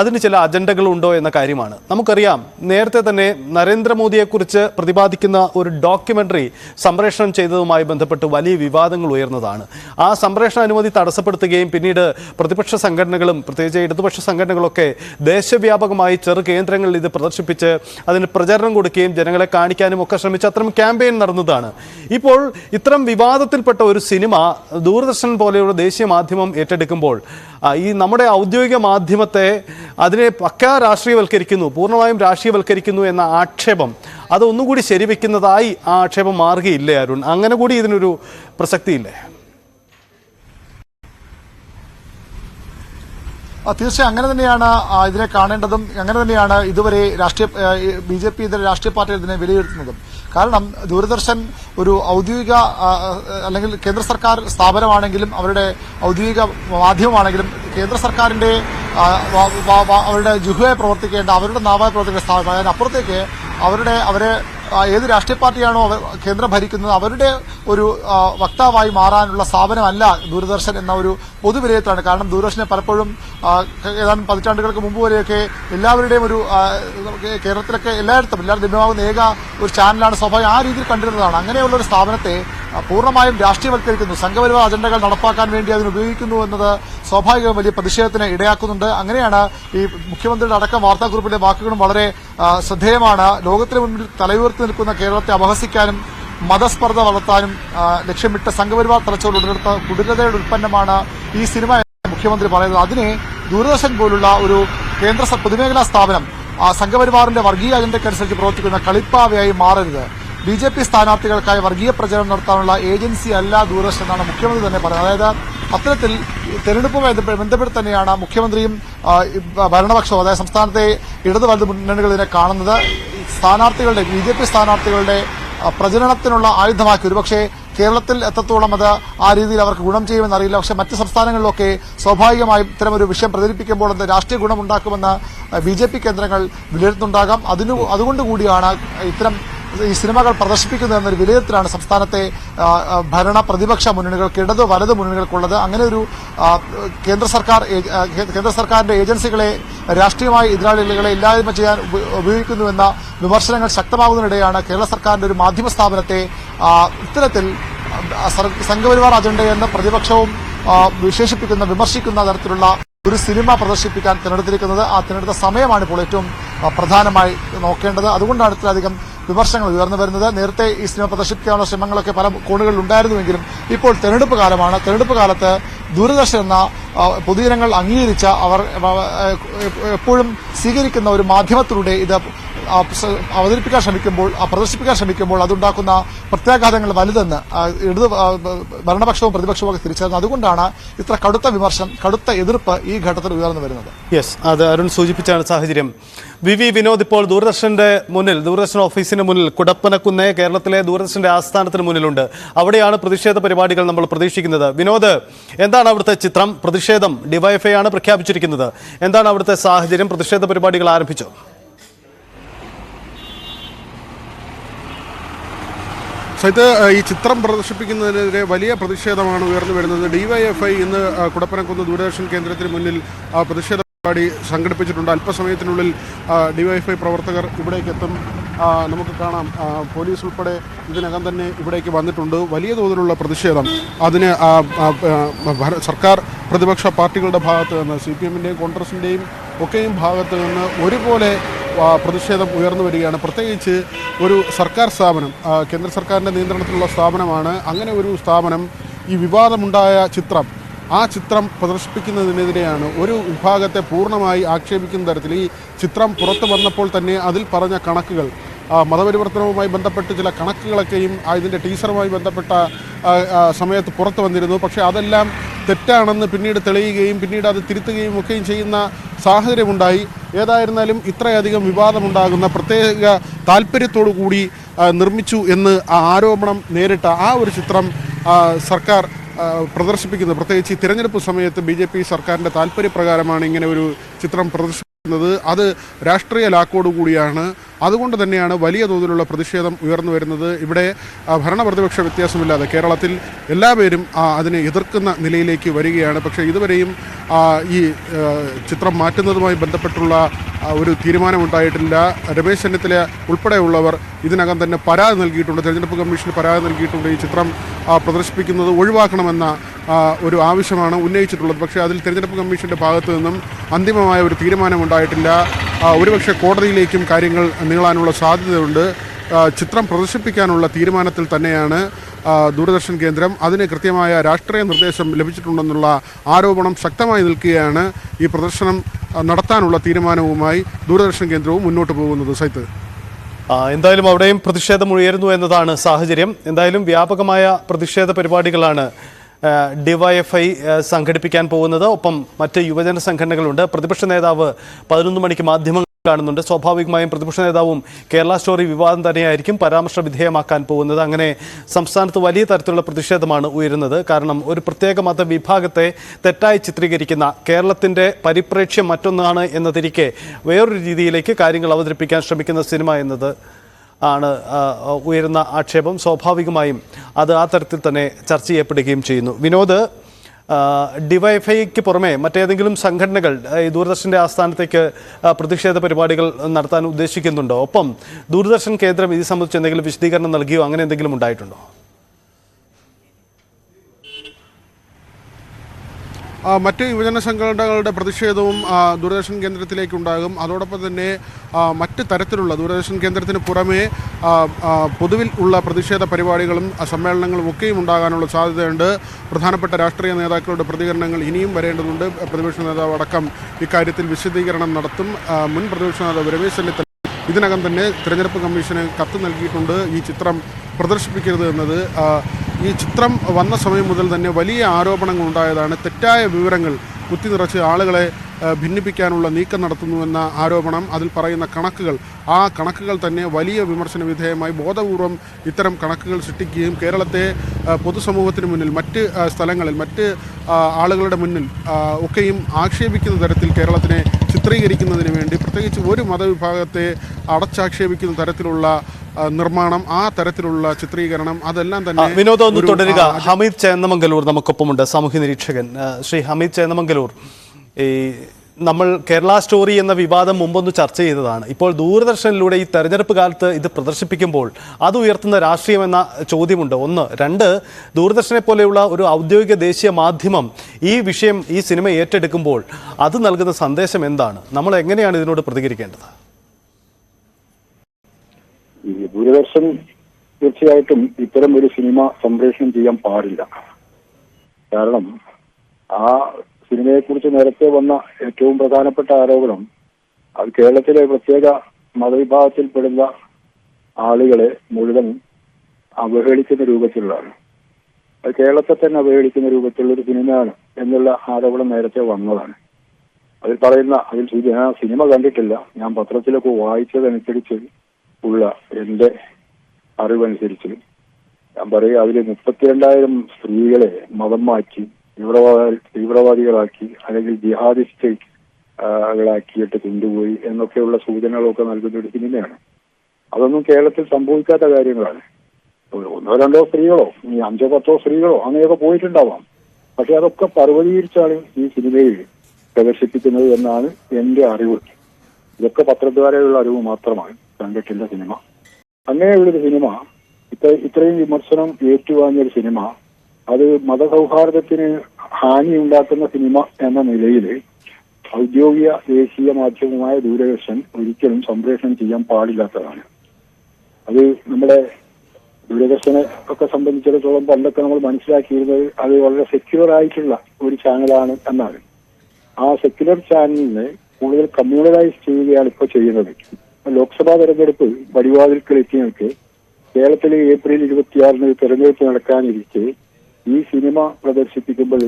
അതിന് ചില അജണ്ടകളുണ്ടോ എന്ന കാര്യമാണ്. നമുക്കറിയാം നേരത്തെ തന്നെ നരേന്ദ്രമോദിയെക്കുറിച്ച് പ്രതിപാദിക്കുന്ന ഒരു ഡോക്യുമെന്ററി സംപ്രേഷണം ചെയ്തതുമായി ബന്ധപ്പെട്ട് വലിയ വിവാദങ്ങൾ ഉയർന്നതാണ്. ആ സംപ്രേഷണ അനുമതി തടസ്സപ്പെടുത്തുകയും പിന്നീട് പ്രതിപക്ഷ സംഘടനകളും പ്രത്യേകിച്ച് ഇടതുപക്ഷ സംഘടനകളൊക്കെ ദേശവ്യാപകമായി ചെറു കേന്ദ്രങ്ങളിൽ ഇത് പ്രദർശിപ്പിച്ച് അതിന് പ്രചരണം കൊടുക്കുകയും ജനങ്ങളെ കാണിക്കാനും ഒക്കെ ശ്രമിച്ച് അത്തരം ക്യാമ്പയിൻ നടന്നതാണ്. ഇപ്പോൾ ഇത്തരം വിവാദത്തിൽപ്പെട്ട ഒരു സിനിമ ദൂരദർശൻ പോലെയുള്ള ദേശീയ മാധ്യമം ഏറ്റെടുക്കുമ്പോൾ ഈ നമ്മുടെ ഔദ്യോഗിക മാധ്യമത്തെ അതിനെ പക്കാ രാഷ്ട്രീയവൽക്കരിക്കുന്നു പൂർണമായും രാഷ്ട്രീയവൽക്കരിക്കുന്നു എന്ന ആക്ഷേപം. അത് ഒന്നുകൂടി ശരിവെക്കുന്നതായി ആ ആക്ഷേപം മാറുകയില്ലേ അരുൺ? അങ്ങനെ കൂടി ഇതിനൊരു പ്രസക്തിയില്ലേ? തീർച്ചയായും അങ്ങനെ തന്നെയാണ് ഇതിനെ കാണേണ്ടതും അങ്ങനെ തന്നെയാണ് ഇതുവരെ രാഷ്ട്രീയ ബി ജെ പി ഇതര രാഷ്ട്രീയ പാർട്ടികൾ ഇതിനെ വിലയിരുത്തുന്നതും. കാരണം ദൂരദർശൻ ഒരു ഔദ്യോഗിക അല്ലെങ്കിൽ കേന്ദ്ര സർക്കാർ സ്ഥാപനമാണെങ്കിലും അവരുടെ ഔദ്യോഗിക മാധ്യമമാണെങ്കിലും കേന്ദ്ര സർക്കാരിന്റെ അവരുടെ ജുഹുവായി പ്രവർത്തിക്കേണ്ട അവരുടെ നാവായി പ്രവർത്തിക്കേണ്ട സ്ഥാപനം അതിനപ്പുറത്തേക്ക് അവരുടെ അവരെ ഏത് രാഷ്ട്രീയ പാർട്ടിയാണോ കേന്ദ്രം ഭരിക്കുന്നത് അവരുടെ ഒരു വക്താവായി മാറാനുള്ള സ്ഥാപനമല്ല ദൂരദർശൻ എന്ന ഒരു പൊതുവിലയത്താണ്. കാരണം ദൂരദർശനെ പലപ്പോഴും ഏതാനും പതിറ്റാണ്ടുകൾക്ക് മുമ്പ് വരെയൊക്കെ എല്ലാവരുടെയും ഒരു കേരളത്തിലൊക്കെ എല്ലായിടത്തും എല്ലാവരും ലഭ്യമാകുന്ന ഏക ഒരു ചാനലാണ്. സ്വാഭാവികം ആ രീതിയിൽ കണ്ടിരുന്നതാണ്. അങ്ങനെയുള്ള ഒരു സ്ഥാപനത്തെ പൂർണമായും രാഷ്ട്രീയവൽക്കരിക്കുന്നു. സംഘപരിവാർ അജണ്ടകൾ നടപ്പാക്കാൻ വേണ്ടി അതിന് ഉപയോഗിക്കുന്നു എന്നത് സ്വാഭാവികവും വലിയ പ്രതിഷേധത്തിന് ഇടയാക്കുന്നുണ്ട്. അങ്ങനെയാണ് ഈ മുഖ്യമന്ത്രിയുടെ അടക്കം വാർത്താക്കുറിപ്പിലെ വാക്കുകളും വളരെ ശ്രദ്ധേയമാണ്. ലോകത്തിന് മുന്നിൽ തലയുയർത്തി നിൽക്കുന്ന കേരളത്തെ അപഹസിക്കാനും മതസ്പർദ്ധ വളർത്താനും ലക്ഷ്യമിട്ട സംഘപരിവാർ തലച്ചോർ ഉടലെടുത്ത കുടിലതയുടെ ഉൽപ്പന്നമാണ് ഈ സിനിമ മുഖ്യമന്ത്രി പറയുന്നത്. അതിനെ ദൂരദർശൻ പോലുള്ള ഒരു കേന്ദ്ര പൊതുമേഖലാ സ്ഥാപനം സംഘപരിവാറിന്റെ വർഗീയ അജണ്ടയ്ക്കനുസരിച്ച് പ്രവർത്തിക്കുന്ന കളിപ്പാവയായി മാറരുത്. ബി ജെ പി സ്ഥാനാർത്ഥികൾക്കായി വർഗീയ പ്രചരണം നടത്താനുള്ള ഏജൻസി അല്ല ദൂരദർശൻ എന്നാണ് മുഖ്യമന്ത്രി തന്നെ പറയുന്നത്. അതായത് അത്തരത്തിൽ തെരഞ്ഞെടുപ്പുമായി ബന്ധപ്പെ- ബന്ധപ്പെട്ട് തന്നെയാണ് മുഖ്യമന്ത്രിയും ഭരണപക്ഷവും അതായത് സംസ്ഥാനത്തെ ഇടതു വലത് മുന്നണികൾ ഇതിനെ കാണുന്നത്. സ്ഥാനാർത്ഥികളുടെ ബി ജെ പി സ്ഥാനാർത്ഥികളുടെ പ്രചരണത്തിനുള്ള ആയുധമാക്കി. ഒരുപക്ഷെ കേരളത്തിൽ എത്രത്തോളം അത് ആ രീതിയിൽ അവർക്ക് ഗുണം ചെയ്യുമെന്ന് അറിയില്ല. പക്ഷെ മറ്റ് സംസ്ഥാനങ്ങളിലൊക്കെ സ്വാഭാവികമായും ഇത്തരമൊരു വിഷയം പ്രചരിപ്പിക്കുമ്പോൾ അത് രാഷ്ട്രീയ ഗുണമുണ്ടാക്കുമെന്ന് ബി ജെ പി കേന്ദ്രങ്ങൾ വിലയിരുത്തുന്നുണ്ടാകാം. അതിനു അതുകൊണ്ട് കൂടിയാണ് ഇത്തരം ഈ സിനിമകൾ പ്രദർശിപ്പിക്കുന്നു എന്നൊരു വിലയിരുത്തലാണ് സംസ്ഥാനത്തെ ഭരണ പ്രതിപക്ഷ മുന്നണികൾക്ക് ഇടത് വലത് മുന്നണികൾക്കുള്ളത്. അങ്ങനെ ഒരു കേന്ദ്ര സർക്കാർ കേന്ദ്ര സർക്കാരിന്റെ ഏജൻസികളെ രാഷ്ട്രീയമായ എതിരാളികളെ ഇല്ലായ്മ ചെയ്യാൻ ഉപ- ഉപയോഗിക്കുന്നുവെന്ന വിമർശനങ്ങൾ ശക്തമാകുന്നതിനിടെയാണ് കേരള സർക്കാരിന്റെ ഒരു മാധ്യമ സ്ഥാപനത്തെ ഇത്തരത്തിൽ സംഘപരിവാർ അജണ്ടയെന്ന് പ്രതിപക്ഷവും വിശേഷിപ്പിക്കുന്ന വിമർശിക്കുന്ന തരത്തിലുള്ള ഒരു സിനിമ പ്രദർശിപ്പിക്കാൻ തിരഞ്ഞെടുത്തിരിക്കുന്നത് ആ തിരഞ്ഞെടുത്ത സമയമാണ് ഇപ്പോൾ ഏറ്റവും പ്രധാനമായി നോക്കേണ്ടത്. അതുകൊണ്ടാണ് ഇത്രയധികം വിമർശനങ്ങൾ ഉയർന്നു വരുന്നത്. നേരത്തെ ഈ സിനിമ പ്രദർശിപ്പിക്കാനുള്ള ശ്രമങ്ങളൊക്കെ പല കോണുകളിൽ ഉണ്ടായിരുന്നുവെങ്കിലും ഇപ്പോൾ തെരഞ്ഞെടുപ്പ് കാലമാണ്. തെരഞ്ഞെടുപ്പ് കാലത്ത് ദൂരദർശൻ എന്ന പൊതുജനങ്ങൾ അംഗീകരിച്ച അവർ എപ്പോഴും സ്വീകരിക്കുന്ന ഒരു മാധ്യമത്തിലൂടെ ഇത് അവതരിപ്പിക്കാൻ ശ്രമിക്കുമ്പോൾ പ്രദർശിപ്പിക്കാൻ ശ്രമിക്കുമ്പോൾ അതുണ്ടാക്കുന്ന പ്രത്യാഘാതങ്ങൾ വലുതെന്ന് ഇടത് ഭരണപക്ഷവും പ്രതിപക്ഷവും ഒക്കെ തിരിച്ചറിഞ്ഞു അതുകൊണ്ടാണ് ഇത്ര കടുത്ത വിമർശനം കടുത്ത എതിർപ്പ് ഈ ഘട്ടത്തിൽ ഉയർന്നു വരുന്നത്. യെസ് അത് അരുൺ സൂചിപ്പിച്ചാണ് സാഹചര്യം. വി വി വിനോദ് ഇപ്പോൾ ദൂരദർശന്റെ മുന്നിൽ ദൂരദർശൻ ഓഫീസിന് മുന്നിൽ കുടപ്പനക്കുന്ന് കേരളത്തിലെ ദൂരദർശന്റെ ആസ്ഥാനത്തിന് മുന്നിലുണ്ട്. അവിടെയാണ് പ്രതിഷേധ പരിപാടികൾ നമ്മൾ പ്രതീക്ഷിക്കുന്നത്. വിനോദ് എന്താണ് അവിടുത്തെ ചിത്രം? പ്രതിഷേധം ഡിവൈഎഫ്ഐ ആണ് പ്രഖ്യാപിച്ചിരിക്കുന്നത്. എന്താണ് അവിടുത്തെ സാഹചര്യം? പ്രതിഷേധ പരിപാടികൾ ആരംഭിച്ചോ. ഏഹ്, ഈ ചിത്രം പ്രദർശിപ്പിക്കുന്നതിനെതിരെ വലിയ പ്രതിഷേധമാണ് ഉയർന്നു വരുന്നത്. ഡിവൈഎഫ്ഐ ഇന്ന് കുടപ്പനക്കുന്ന് ദൂരദർശൻ കേന്ദ്രത്തിന് മുന്നിൽ പ്രതിഷേധ പരിപാടി സംഘടിപ്പിച്ചിട്ടുണ്ട്. അല്പസമയത്തിനുള്ളിൽ ഡിവൈഎഫ്ഐ പ്രവർത്തകർ ഇവിടേക്ക് എത്തും നമുക്ക് കാണാം പോലീസ് ഉൾപ്പെടെ ഇതിനകം തന്നെ ഇവിടേക്ക് വന്നിട്ടുണ്ട്. വലിയ തോതിലുള്ള പ്രതിഷേധം. അതിന് സർക്കാർ പ്രതിപക്ഷ പാർട്ടികളുടെ ഭാഗത്ത് നിന്ന് സി പി എമ്മിന്റെയും കോൺഗ്രസിന്റെയും ഒക്കെയും ഭാഗത്ത് നിന്ന് ഒരുപോലെ പ്രതിഷേധം ഉയർന്നു വരികയാണ്. പ്രത്യേകിച്ച് ഒരു സർക്കാർ സ്ഥാപനം കേന്ദ്ര സർക്കാരിന്റെ നിയന്ത്രണത്തിലുള്ള സ്ഥാപനമാണ്. അങ്ങനെ ഒരു സ്ഥാപനം ഈ വിവാദമുണ്ടായ ചിത്രം ആ ചിത്രം പ്രദർശിപ്പിക്കുന്നതിനെതിരെയാണ് ഒരു വിഭാഗത്തെ പൂർണമായി ആക്ഷേപിക്കുന്ന തരത്തിൽ ഈ ചിത്രം പുറത്തു വന്നപ്പോൾ തന്നെ അതിൽ പറഞ്ഞ കണക്കുകൾ മതപരിവർത്തനവുമായി ബന്ധപ്പെട്ട് ചില കണക്കുകളൊക്കെയും ഇതിന്റെ ടീച്ചറുമായി ബന്ധപ്പെട്ട സമയത്ത് പുറത്തു വന്നിരുന്നു. പക്ഷേ അതെല്ലാം തെറ്റാണെന്ന് പിന്നീട് തെളിയുകയും പിന്നീട് അത് തിരുത്തുകയും ഒക്കെയും ചെയ്യുന്ന സാഹചര്യമുണ്ടായി. ഏതായിരുന്നാലും ഇത്രയധികം വിവാദമുണ്ടാകുന്ന പ്രത്യേക താല്പര്യത്തോടു കൂടി നിർമ്മിച്ചു എന്ന് ആ ആരോപണം നേരിട്ട ആ ഒരു ചിത്രം സർക്കാർ പ്രദർശിപ്പിക്കുന്നത് പ്രത്യേകിച്ച് ഈ തിരഞ്ഞെടുപ്പ് സമയത്ത് ബി ജെ പി സർക്കാരിന്റെ താല്പര്യപ്രകാരമാണ് ഇങ്ങനെ ഒരു ചിത്രം പ്രദർശിപ്പിക്കുന്നത്. അത് രാഷ്ട്രീയ ലാക്കോടു കൂടിയാണ്. അതുകൊണ്ട് തന്നെയാണ് വലിയ തോതിലുള്ള പ്രതിഷേധം ഉയർന്നു വരുന്നത്. ഇവിടെ ഭരണപ്രതിപക്ഷ ഭരണ പ്രതിപക്ഷ വ്യത്യാസമില്ലാതെ കേരളത്തിൽ എല്ലാവരും അതിനെ എതിർക്കുന്ന നിലയിലേക്ക് വരികയാണ്. പക്ഷേ ഇതുവരെയും ഈ ചിത്രം മാറ്റുന്നതുമായി ബന്ധപ്പെട്ടുള്ള ഒരു തീരുമാനമുണ്ടായിട്ടില്ല. രമേശ് ചെന്നിത്തല ഉൾപ്പെടെയുള്ളവർ ഇതിനകം തന്നെ പരാതി നൽകിയിട്ടുണ്ട്. തെരഞ്ഞെടുപ്പ് കമ്മീഷന് പരാതി നൽകിയിട്ടുണ്ട് ഈ ചിത്രം പ്രദർശിപ്പിക്കുന്നത് ഒഴിവാക്കണമെന്ന ഒരു ആവശ്യമാണ് ഉന്നയിച്ചിട്ടുള്ളത്. പക്ഷേ അതിൽ തെരഞ്ഞെടുപ്പ് കമ്മീഷന്റെ ഭാഗത്തു നിന്നും അന്തിമമായ ഒരു തീരുമാനമുണ്ടായിട്ടില്ല. ഒരുപക്ഷെ കോടതിയിലേക്കും കാര്യങ്ങൾ നീളാനുള്ള സാധ്യതയുണ്ട്. ചിത്രം പ്രദർശിപ്പിക്കാനുള്ള തീരുമാനത്തിൽ തന്നെയാണ് ദൂരദർശൻ കേന്ദ്രം. അതിന് കൃത്യമായ രാഷ്ട്രീയ നിർദ്ദേശം ലഭിച്ചിട്ടുണ്ടെന്നുള്ള ആരോപണം ശക്തമായി നിൽക്കുകയാണ് ഈ പ്രദർശനം നടത്താനുള്ള തീരുമാനവുമായി ദൂരദർശൻ കേന്ദ്രവും മുന്നോട്ട് പോകുന്നത്. സൈത്ത്. എന്തായാലും അവിടെയും പ്രതിഷേധം ഉയരുന്നു എന്നതാണ് സാഹചര്യം. എന്തായാലും വ്യാപകമായ പ്രതിഷേധ പരിപാടികളാണ് ഡിവൈഎഫ്ഐ സംഘടിപ്പിക്കാൻ പോകുന്നത്. ഒപ്പം മറ്റ് യുവജന സംഘടനകളുണ്ട്. പ്രതിപക്ഷ നേതാവ് പതിനൊന്ന് മണിക്ക് മാധ്യമങ്ങൾ കാണുന്നുണ്ട്. സ്വാഭാവികമായും പ്രതിപക്ഷ നേതാവും കേരള സ്റ്റോറി വിവാദം തന്നെയായിരിക്കും പരാമർശ വിധേയമാക്കാൻ പോകുന്നത്. അങ്ങനെ സംസ്ഥാനത്ത് വലിയ തരത്തിലുള്ള പ്രതിഷേധമാണ് ഉയരുന്നത്. കാരണം ഒരു പ്രത്യേക മതവിഭാഗത്തെ തെറ്റായി ചിത്രീകരിക്കുന്ന കേരളത്തിന്റെ പരിപ്രേക്ഷ്യം മറ്റൊന്നാണ് എന്നതിരിക്കെ വേറൊരു രീതിയിലേക്ക് കാര്യങ്ങൾ അവതരിപ്പിക്കാൻ ശ്രമിക്കുന്ന സിനിമ എന്നത് ആണ് ഉയരുന്ന ആക്ഷേപം. സ്വാഭാവികമായും അത് ആ തരത്തിൽ തന്നെ ചർച്ച ചെയ്യപ്പെടുകയും ചെയ്യുന്നു. വിനോദ് ഡിവൈഫൈക്ക് പുറമെ മറ്റേതെങ്കിലും സംഘടനകൾ ഈ ദൂരദർശന്റെ ആസ്ഥാനത്തേക്ക് പ്രതിഷേധ പരിപാടികൾ നടത്താൻ ഉദ്ദേശിക്കുന്നുണ്ടോ? ഒപ്പം ദൂരദർശൻ കേന്ദ്രം ഇത് സംബന്ധിച്ച് എന്തെങ്കിലും വിശദീകരണം നൽകിയോ? അങ്ങനെ എന്തെങ്കിലും ഉണ്ടായിട്ടുണ്ടോ? മറ്റ് യുവജന സംഘടനകളുടെ പ്രതിഷേധവും ദൂരദർശൻ കേന്ദ്രത്തിലേക്കുണ്ടാകും. അതോടൊപ്പം തന്നെ മറ്റ് തരത്തിലുള്ള ദൂരദർശൻ കേന്ദ്രത്തിന് പുറമേ പൊതുവിൽ ഉള്ള പ്രതിഷേധ പരിപാടികളും സമ്മേളനങ്ങളും ഒക്കെയും ഉണ്ടാകാനുള്ള സാധ്യതയുണ്ട്. പ്രധാനപ്പെട്ട രാഷ്ട്രീയ നേതാക്കളുടെ പ്രതികരണങ്ങൾ ഇനിയും വരേണ്ടതുണ്ട്. പ്രതിപക്ഷ നേതാവ് അടക്കം ഇക്കാര്യത്തിൽ വിശദീകരണം നടത്തും. മുൻ പ്രതിപക്ഷ നേതാവ് രമേശ് ചെന്നിത്തല ഇതിനകം തന്നെ തിരഞ്ഞെടുപ്പ് കമ്മീഷന് കത്ത് നൽകിയിട്ടുണ്ട്. ഈ ചിത്രം പ്രദർശിപ്പിക്കരുത് എന്നത് ഈ ചിത്രം വന്ന സമയം മുതൽ തന്നെ വലിയ ആരോപണങ്ങൾ ഉണ്ടായതാണ് തെറ്റായ വിവരങ്ങൾ കുത്തി നിറച്ച് ആളുകളെ ഭിന്നിപ്പിക്കാനുള്ള നീക്കം നടത്തുന്നുവെന്ന ആരോപണം അതിൽ പറയുന്ന കണക്കുകൾ. ആ കണക്കുകൾ തന്നെ വലിയ വിമർശന വിധേയമായി ബോധപൂർവം ഇത്തരം കണക്കുകൾ സൃഷ്ടിക്കുകയും കേരളത്തെ പൊതുസമൂഹത്തിന് മുന്നിൽ മറ്റ് സ്ഥലങ്ങളിൽ മറ്റ് ആളുകളുടെ മുന്നിൽ ഒക്കെയും ആക്ഷേപിക്കുന്ന തരത്തിൽ കേരളത്തിനെ ചിത്രീകരിക്കുന്നതിന് വേണ്ടി പ്രത്യേകിച്ച് ഒരു മതവിഭാഗത്തെ അടച്ചാക്ഷേപിക്കുന്ന തരത്തിലുള്ള നിർമ്മാണം ആ തരത്തിലുള്ള ചിത്രീകരണം അതെല്ലാം തന്നെ വിനോദം ഒന്ന് തുടരുക. ഹമീദ് ചേന്നമംഗലൂർ നമുക്കൊപ്പമുണ്ട് സാമൂഹ്യ നിരീക്ഷകൻ. ശ്രീ ഹമീദ് ചേന്നമംഗലൂർ ഈ നമ്മൾ കേരള സ്റ്റോറി എന്ന വിവാദം മുമ്പൊന്ന് ചർച്ച ചെയ്തതാണ്. ഇപ്പോൾ ദൂരദർശനിലൂടെ ഈ തെരഞ്ഞെടുപ്പ് കാലത്ത് ഇത് പ്രദർശിപ്പിക്കുമ്പോൾ അത് ഉയർത്തുന്ന രാഷ്ട്രീയം എന്ന ചോദ്യമുണ്ട്. ഒന്ന്. രണ്ട് ദൂരദർശനെ പോലെയുള്ള ഒരു ഔദ്യോഗിക ദേശീയ മാധ്യമം ഈ വിഷയം ഈ സിനിമ ഏറ്റെടുക്കുമ്പോൾ അത് നൽകുന്ന സന്ദേശം എന്താണ്? നമ്മൾ എങ്ങനെയാണ് ഇതിനോട് പ്രതികരിക്കേണ്ടത്? ഈ ദൂരദർശൻ തീർച്ചയായിട്ടും ഇത്തരം ഒരു സിനിമ സംപ്രേഷണം ചെയ്യാൻ പാടില്ല. കാരണം ആ സിനിമയെക്കുറിച്ച് നേരത്തെ വന്ന ഏറ്റവും പ്രധാനപ്പെട്ട ആരോപണം അത് കേരളത്തിലെ പ്രത്യേക മതവിഭാഗത്തിൽപ്പെടുന്ന ആളുകളെ മുഴുവൻ അവഹേളിക്കുന്ന രൂപത്തിലുള്ളതാണ്. അത് കേരളത്തെ തന്നെ അവഹേളിക്കുന്ന രൂപത്തിലുള്ള ഒരു സിനിമയാണ് എന്നുള്ള ആരോപണം നേരത്തെ വന്നതാണ്. അതിൽ പറയുന്ന അതിൽ സിനിമ കണ്ടിട്ടില്ല. ഞാൻ പത്രത്തിലൊക്കെ വായിച്ചതനുസരിച്ച് ഉള്ള എന്റെ അറിവനുസരിച്ച് ഞാൻ പറയുക അതിൽ മുപ്പത്തിരണ്ടായിരം സ്ത്രീകളെ മതം മാറ്റി തീവ്രവാദ തീവ്രവാദികളാക്കി അല്ലെങ്കിൽ ജിഹാദിസ്റ്റ് ആ, കളാക്കിയിട്ട് കൊണ്ടുപോയി എന്നൊക്കെയുള്ള സൂചനകളൊക്കെ നൽകുന്ന ഒരു സിനിമയാണ് അതൊന്നും കേരളത്തിൽ സംഭവിക്കാത്ത കാര്യങ്ങളാണ്. ഒന്നോ രണ്ടോ സ്ത്രീകളോ ഇനി അഞ്ചോ പത്തോ സ്ത്രീകളോ അങ്ങനെയൊക്കെ പോയിട്ടുണ്ടാവാം. പക്ഷെ അതൊക്കെ പർവതീകരിച്ചാണ് ഈ സിനിമയിൽ പ്രദർശിപ്പിക്കുന്നത് എന്നാണ് എന്റെ അറിവ്. ഇതൊക്കെ പത്രദ്വാരയുള്ള അറിവ് മാത്രമാണ്. കണ്ടിട്ടുള്ള സിനിമ. അങ്ങനെയുള്ളൊരു സിനിമ ഇത്ര ഇത്രയും വിമർശനം ഏറ്റുവാങ്ങിയൊരു സിനിമ അത് മതസൗഹാർദ്ദത്തിന് ഹാനി ഉണ്ടാക്കുന്ന സിനിമ എന്ന നിലയിൽ ഔദ്യോഗിക ദേശീയ മാധ്യമമായ ദൂരദർശൻ ഒരിക്കലും സംപ്രേഷണം ചെയ്യാൻ പാടില്ലാത്തതാണ്. അത് നമ്മുടെ ദൂരദർശനെ ഒക്കെ സംബന്ധിച്ചിടത്തോളം പണ്ടൊക്കെ നമ്മൾ മനസ്സിലാക്കിയിരുന്നത് അത് വളരെ സെക്യുലർ ആയിട്ടുള്ള ഒരു ചാനലാണ് എന്നാണ്. ആ സെക്യുലർ ചാനലിനെ കൂടുതൽ കമ്മ്യൂണലൈസ് ചെയ്യുകയാണ് ഇപ്പോൾ ചെയ്യുന്നത്. ലോക്സഭാ തെരഞ്ഞെടുപ്പ് പടിവാതിൽക്കൽ എത്തി നിൽക്കെ കേരളത്തിൽ ഏപ്രിൽ ഇരുപത്തിയാറിന് തെരഞ്ഞെടുപ്പ് നടക്കാനിരിക്കെ ഈ സിനിമ പ്രദർശിപ്പിക്കുമ്പോൾ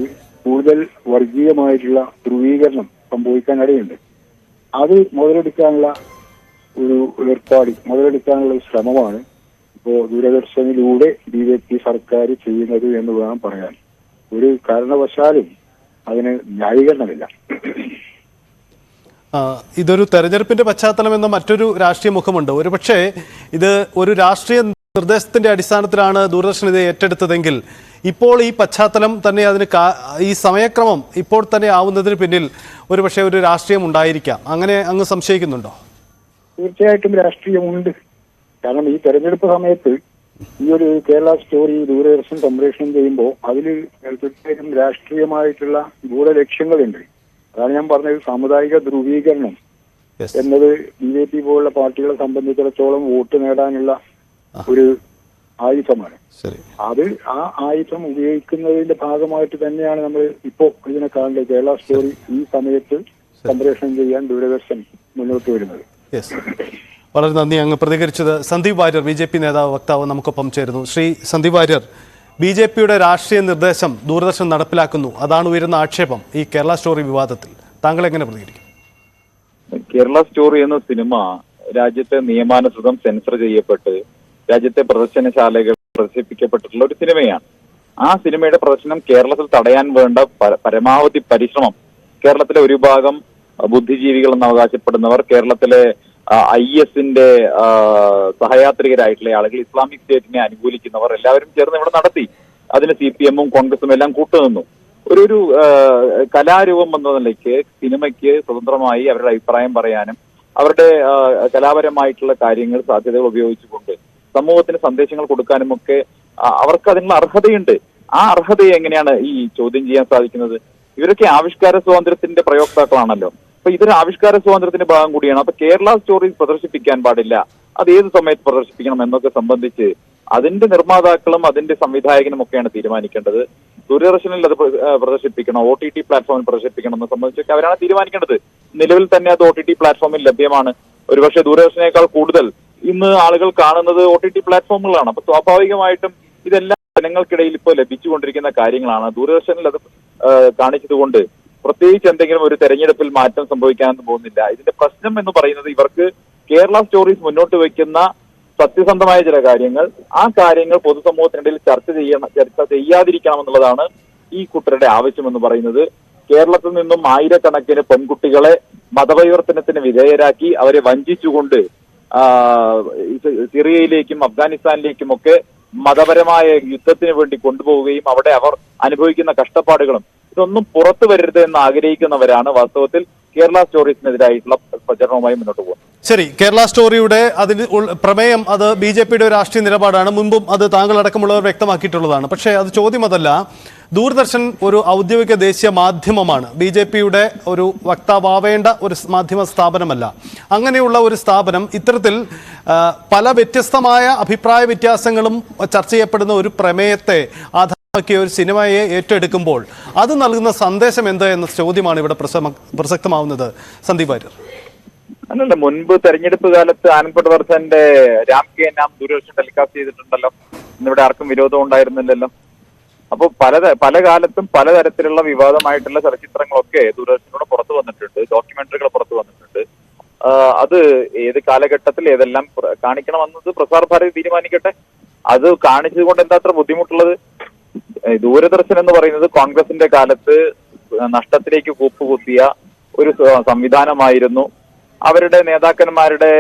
കൂടുതൽ വർഗീയമായിട്ടുള്ള ധ്രുവീകരണം സംഭവിക്കാനിടയുണ്ട്. അത് മുതലെടുക്കാനുള്ള ഒരു ഏർപ്പാട് മുതലെടുക്കാനുള്ള ഒരു ശ്രമമാണ് ഇപ്പോ ദൂരദർശനിലൂടെ ബി ജെ പി സർക്കാർ ചെയ്യുന്നത് എന്ന് വേണം പറയാൻ. ഒരു കാരണവശാലും അതിന് ന്യായീകരണമില്ല. ഇതൊരു തെരഞ്ഞെടുപ്പിന്റെ പശ്ചാത്തലം എന്ന മറ്റൊരു രാഷ്ട്രീയ മുഖമുണ്ട്? ഒരുപക്ഷെ ഇത് ഒരു രാഷ്ട്രീയ നിർദ്ദേശത്തിന്റെ അടിസ്ഥാനത്തിലാണ് ദൂരദർശൻ ഇത് ഏറ്റെടുത്തതെങ്കിൽ ഇപ്പോൾ ഈ പശ്ചാത്തലം തന്നെ അതിന് ഈ സമയക്രമം ഇപ്പോൾ തന്നെ ആവുന്നതിന് പിന്നിൽ ഒരുപക്ഷെ ഒരു രാഷ്ട്രീയം ഉണ്ടായിരിക്കാം. അങ്ങനെ അങ്ങ് സംശയിക്കുന്നുണ്ടോ? തീർച്ചയായിട്ടും രാഷ്ട്രീയമുണ്ട് കാരണം ഈ തെരഞ്ഞെടുപ്പ് സമയത്ത് ഈ ഒരു കേരള സ്റ്റോറി ദൂരദർശൻ സംപ്രേഷണം ചെയ്യുമ്പോൾ അതിൽ തീർച്ചയായിട്ടും രാഷ്ട്രീയമായിട്ടുള്ള ഗൂഢലക്ഷ്യങ്ങളുണ്ട്. അതാണ് ഞാൻ പറഞ്ഞത് സാമുദായിക ധ്രുവീകരണം. എന്നത് ബി ജെ പി പോലുള്ള പാർട്ടികളെ സംബന്ധിച്ചിടത്തോളം വോട്ട് നേടാനുള്ള ഒരു ആയുധമാണ്. അത് ആ ആയുധം ഉപയോഗിക്കുന്നതിന്റെ ഭാഗമായിട്ട് തന്നെയാണ് നമ്മൾ ഇപ്പോ ഇതിനെ കാണുന്നത്. കേരള സ്റ്റോറി ഈ സമയത്ത് സംപ്രേഷണം ചെയ്യാൻ ദൂരദർശൻ മുന്നോട്ട് വരുന്നത്. വളരെ നന്ദി. അങ്ങ് പ്രതികരിച്ചത് Sandeep Warrier B J P നേതാവ് വക്താവ് നമുക്കൊപ്പം ചേരുന്നു. ശ്രീ സന്ദീപ് വാര്യർ ബി ജെ പിയുടെ രാഷ്ട്രീയ നിർദ്ദേശം ദൂരദർശൻ നടപ്പിലാക്കുന്നു. അതാണ് ഉയരുന്ന ആക്ഷേപം ഈ കേരള സ്റ്റോറി വിവാദത്തിൽ. താങ്കൾ എങ്ങനെ പ്രതികരിക്കും? കേരള സ്റ്റോറി എന്ന സിനിമ രാജ്യത്തെ നിയമാനുസൃതം സെൻസർ ചെയ്യപ്പെട്ട് രാജ്യത്തെ പ്രദർശനശാലകൾ പ്രദർശിപ്പിക്കപ്പെട്ടിട്ടുള്ള ഒരു സിനിമയാണ്. ആ സിനിമയുടെ പ്രദർശനം കേരളത്തിൽ തടയാൻ വേണ്ട പരമാവധി പരിശ്രമം കേരളത്തിലെ ഒരു ഭാഗം ബുദ്ധിജീവികൾ എന്ന് അവകാശപ്പെടുന്നവർ കേരളത്തിലെ ഐ എസിന്റെ സഹയാത്രികരായിട്ടുള്ള ആളുകൾ ഇസ്ലാമിക് സ്റ്റേറ്റിനെ അനുകൂലിക്കുന്നവർ എല്ലാവരും ചേർന്ന് ഇവിടെ നടത്തി. അതിന് സി പി എമ്മും കോൺഗ്രസും എല്ലാം കൂട്ടുനിന്നു. ഒരു ഒരു കലാരൂപം എന്ന നിലയ്ക്ക് സിനിമയ്ക്ക് സ്വതന്ത്രമായി അവരുടെ അഭിപ്രായം പറയാനും അവരുടെ കലാപരമായിട്ടുള്ള കാര്യങ്ങൾ സാധ്യതകൾ ഉപയോഗിച്ചുകൊണ്ട് സമൂഹത്തിന് സന്ദേശങ്ങൾ കൊടുക്കാനും ഒക്കെ അവർക്ക് അതിനുള്ള അർഹതയുണ്ട്. ആ അർഹതയെ എങ്ങനെയാണ് ഈ ചോദ്യം ചെയ്യാൻ സാധിക്കുന്നത്? ഇവരൊക്കെ ആവിഷ്കാര സ്വാതന്ത്ര്യത്തിന്റെ പ്രയോക്താക്കളാണല്ലോ. അപ്പൊ ഇതൊരു ആവിഷ്കാര സ്വാതന്ത്ര്യത്തിന്റെ ഭാഗം കൂടിയാണ്. അപ്പൊ കേരള സ്റ്റോറീസ് പ്രദർശിപ്പിക്കാൻ പാടില്ല. അത് ഏത് സമയത്ത് പ്രദർശിപ്പിക്കണം എന്നൊക്കെ സംബന്ധിച്ച് അതിന്റെ നിർമ്മാതാക്കളും അതിന്റെ സംവിധായകനും ഒക്കെയാണ് തീരുമാനിക്കേണ്ടത്. ദൂരദർശനിൽ അത് പ്രദർശിപ്പിക്കണം. ഒ ടി ടി പ്ലാറ്റ്ഫോമിൽ പ്രദർശിപ്പിക്കണം എന്ന് സംബന്ധിച്ചൊക്കെ അവരാണ് തീരുമാനിക്കേണ്ടത്. നിലവിൽ തന്നെ അത് ഒ ടി ടി പ്ലാറ്റ്ഫോമിൽ ലഭ്യമാണ്. ഒരുപക്ഷെ ദൂരദർശനേക്കാൾ കൂടുതൽ ഇന്ന് ആളുകൾ കാണുന്നത് ഒ ടി ടി പ്ലാറ്റ്ഫോമുകളാണ് അപ്പൊ സ്വാഭാവികമായിട്ടും ഇതെല്ലാം ജനങ്ങൾക്കിടയിൽ ഇപ്പോൾ ലഭിച്ചുകൊണ്ടിരിക്കുന്ന കാര്യങ്ങളാണ്. ദൂരദർശനിൽ അത് കാണിച്ചതുകൊണ്ട് പ്രത്യേകിച്ച് എന്തെങ്കിലും ഒരു തെരഞ്ഞെടുപ്പിൽ മാറ്റം സംഭവിക്കാനൊന്നും പോകുന്നില്ല. ഇതിന്റെ പ്രശ്നം എന്ന് പറയുന്നത് ഇവർക്ക് കേരള സ്റ്റോറീസ് മുന്നോട്ട് വയ്ക്കുന്ന സത്യസന്ധമായ ചില കാര്യങ്ങൾ ആ കാര്യങ്ങൾ പൊതുസമൂഹത്തിനിടയിൽ ചർച്ച ചെയ്യണം ചർച്ച ചെയ്യാതിരിക്കണം എന്നുള്ളതാണ് ഈ കുട്ടരുടെ ആവശ്യം എന്ന് പറയുന്നത്. കേരളത്തിൽ നിന്നും ആയിരക്കണക്കിന് പെൺകുട്ടികളെ മതപരിവർത്തനത്തിന് വിധേയരാക്കി അവരെ വഞ്ചിച്ചുകൊണ്ട് സിറിയയിലേക്കും അഫ്ഗാനിസ്ഥാനിലേക്കും ഒക്കെ മതപരമായ യുദ്ധത്തിന് വേണ്ടി കൊണ്ടുപോവുകയും അവിടെ അവർ അനുഭവിക്കുന്ന കഷ്ടപ്പാടുകളും ഇതൊന്നും പുറത്തു വരരുത് എന്ന് ആഗ്രഹിക്കുന്നവരാണ് വാസ്തവത്തിൽ കേരള സ്റ്റോറീസിനെതിരായിട്ടുള്ള പ്രചരണവുമായി മുന്നോട്ട് പോകുന്നത്. ശരി കേരള സ്റ്റോറിയുടെ അതിന് പ്രമേയം അത് ബി ജെ പിയുടെ രാഷ്ട്രീയ നിലപാടാണ്. മുമ്പും അത് താങ്കൾ അടക്കമുള്ളവർ വ്യക്തമാക്കിയിട്ടുള്ളതാണ്. പക്ഷേ അത് ചോദ്യം അതല്ല. ദൂരദർശൻ ഒരു ഔദ്യോഗിക ദേശീയ മാധ്യമമാണ്. ബി ജെ പിയുടെ ഒരു വക്താവേണ്ട ഒരു മാധ്യമ സ്ഥാപനമല്ല. അങ്ങനെയുള്ള ഒരു സ്ഥാപനം ഇത്തരത്തിൽ പല വ്യത്യസ്തമായ അഭിപ്രായ വ്യത്യാസങ്ങളും ചർച്ച ചെയ്യപ്പെടുന്ന ഒരു പ്രമേയത്തെ ആധാരമാക്കിയ ഒരു സിനിമയെ ഏറ്റെടുക്കുമ്പോൾ അത് നൽകുന്ന സന്ദേശം എന്ത് എന്ന ചോദ്യമാണ് ഇവിടെ പ്രസക്തമാവുന്നത്. സന്ദീപ് വാര്യർ. അല്ലല്ല മുൻപ് തെരഞ്ഞെടുപ്പ് കാലത്ത് ആനന്ദ് വർദ്ധന്റെ രാം കെ നാം ദൂരദർശൻ ടെലികാസ്റ്റ് ചെയ്തിട്ടുണ്ടല്ലോ. ഇന്നിവിടെ ആർക്കും വിരോധം ഉണ്ടായിരുന്നില്ലല്ലോ. അപ്പൊ പല പല കാലത്തും പലതരത്തിലുള്ള വിവാദമായിട്ടുള്ള ചലച്ചിത്രങ്ങളൊക്കെ ദൂരദർശനോട് പുറത്തു വന്നിട്ടുണ്ട്. ഡോക്യുമെന്ററികൾ പുറത്തു വന്നിട്ടുണ്ട്. അത് ഏത് കാലഘട്ടത്തിൽ ഏതെല്ലാം കാണിക്കണമെന്നത് പ്രസാർ ഭാരതി തീരുമാനിക്കട്ടെ? അത് കാണിച്ചതുകൊണ്ട് എന്താ അത്ര ബുദ്ധിമുട്ടുള്ളത്? ദൂരദർശൻ എന്ന് പറയുന്നത് കോൺഗ്രസിന്റെ കാലത്ത് നഷ്ടത്തിലേക്ക് കൂപ്പുകുത്തിയ ഒരു സംവിധാനമായിരുന്നു. അവരുടെ നേതാക്കന്മാരുടെ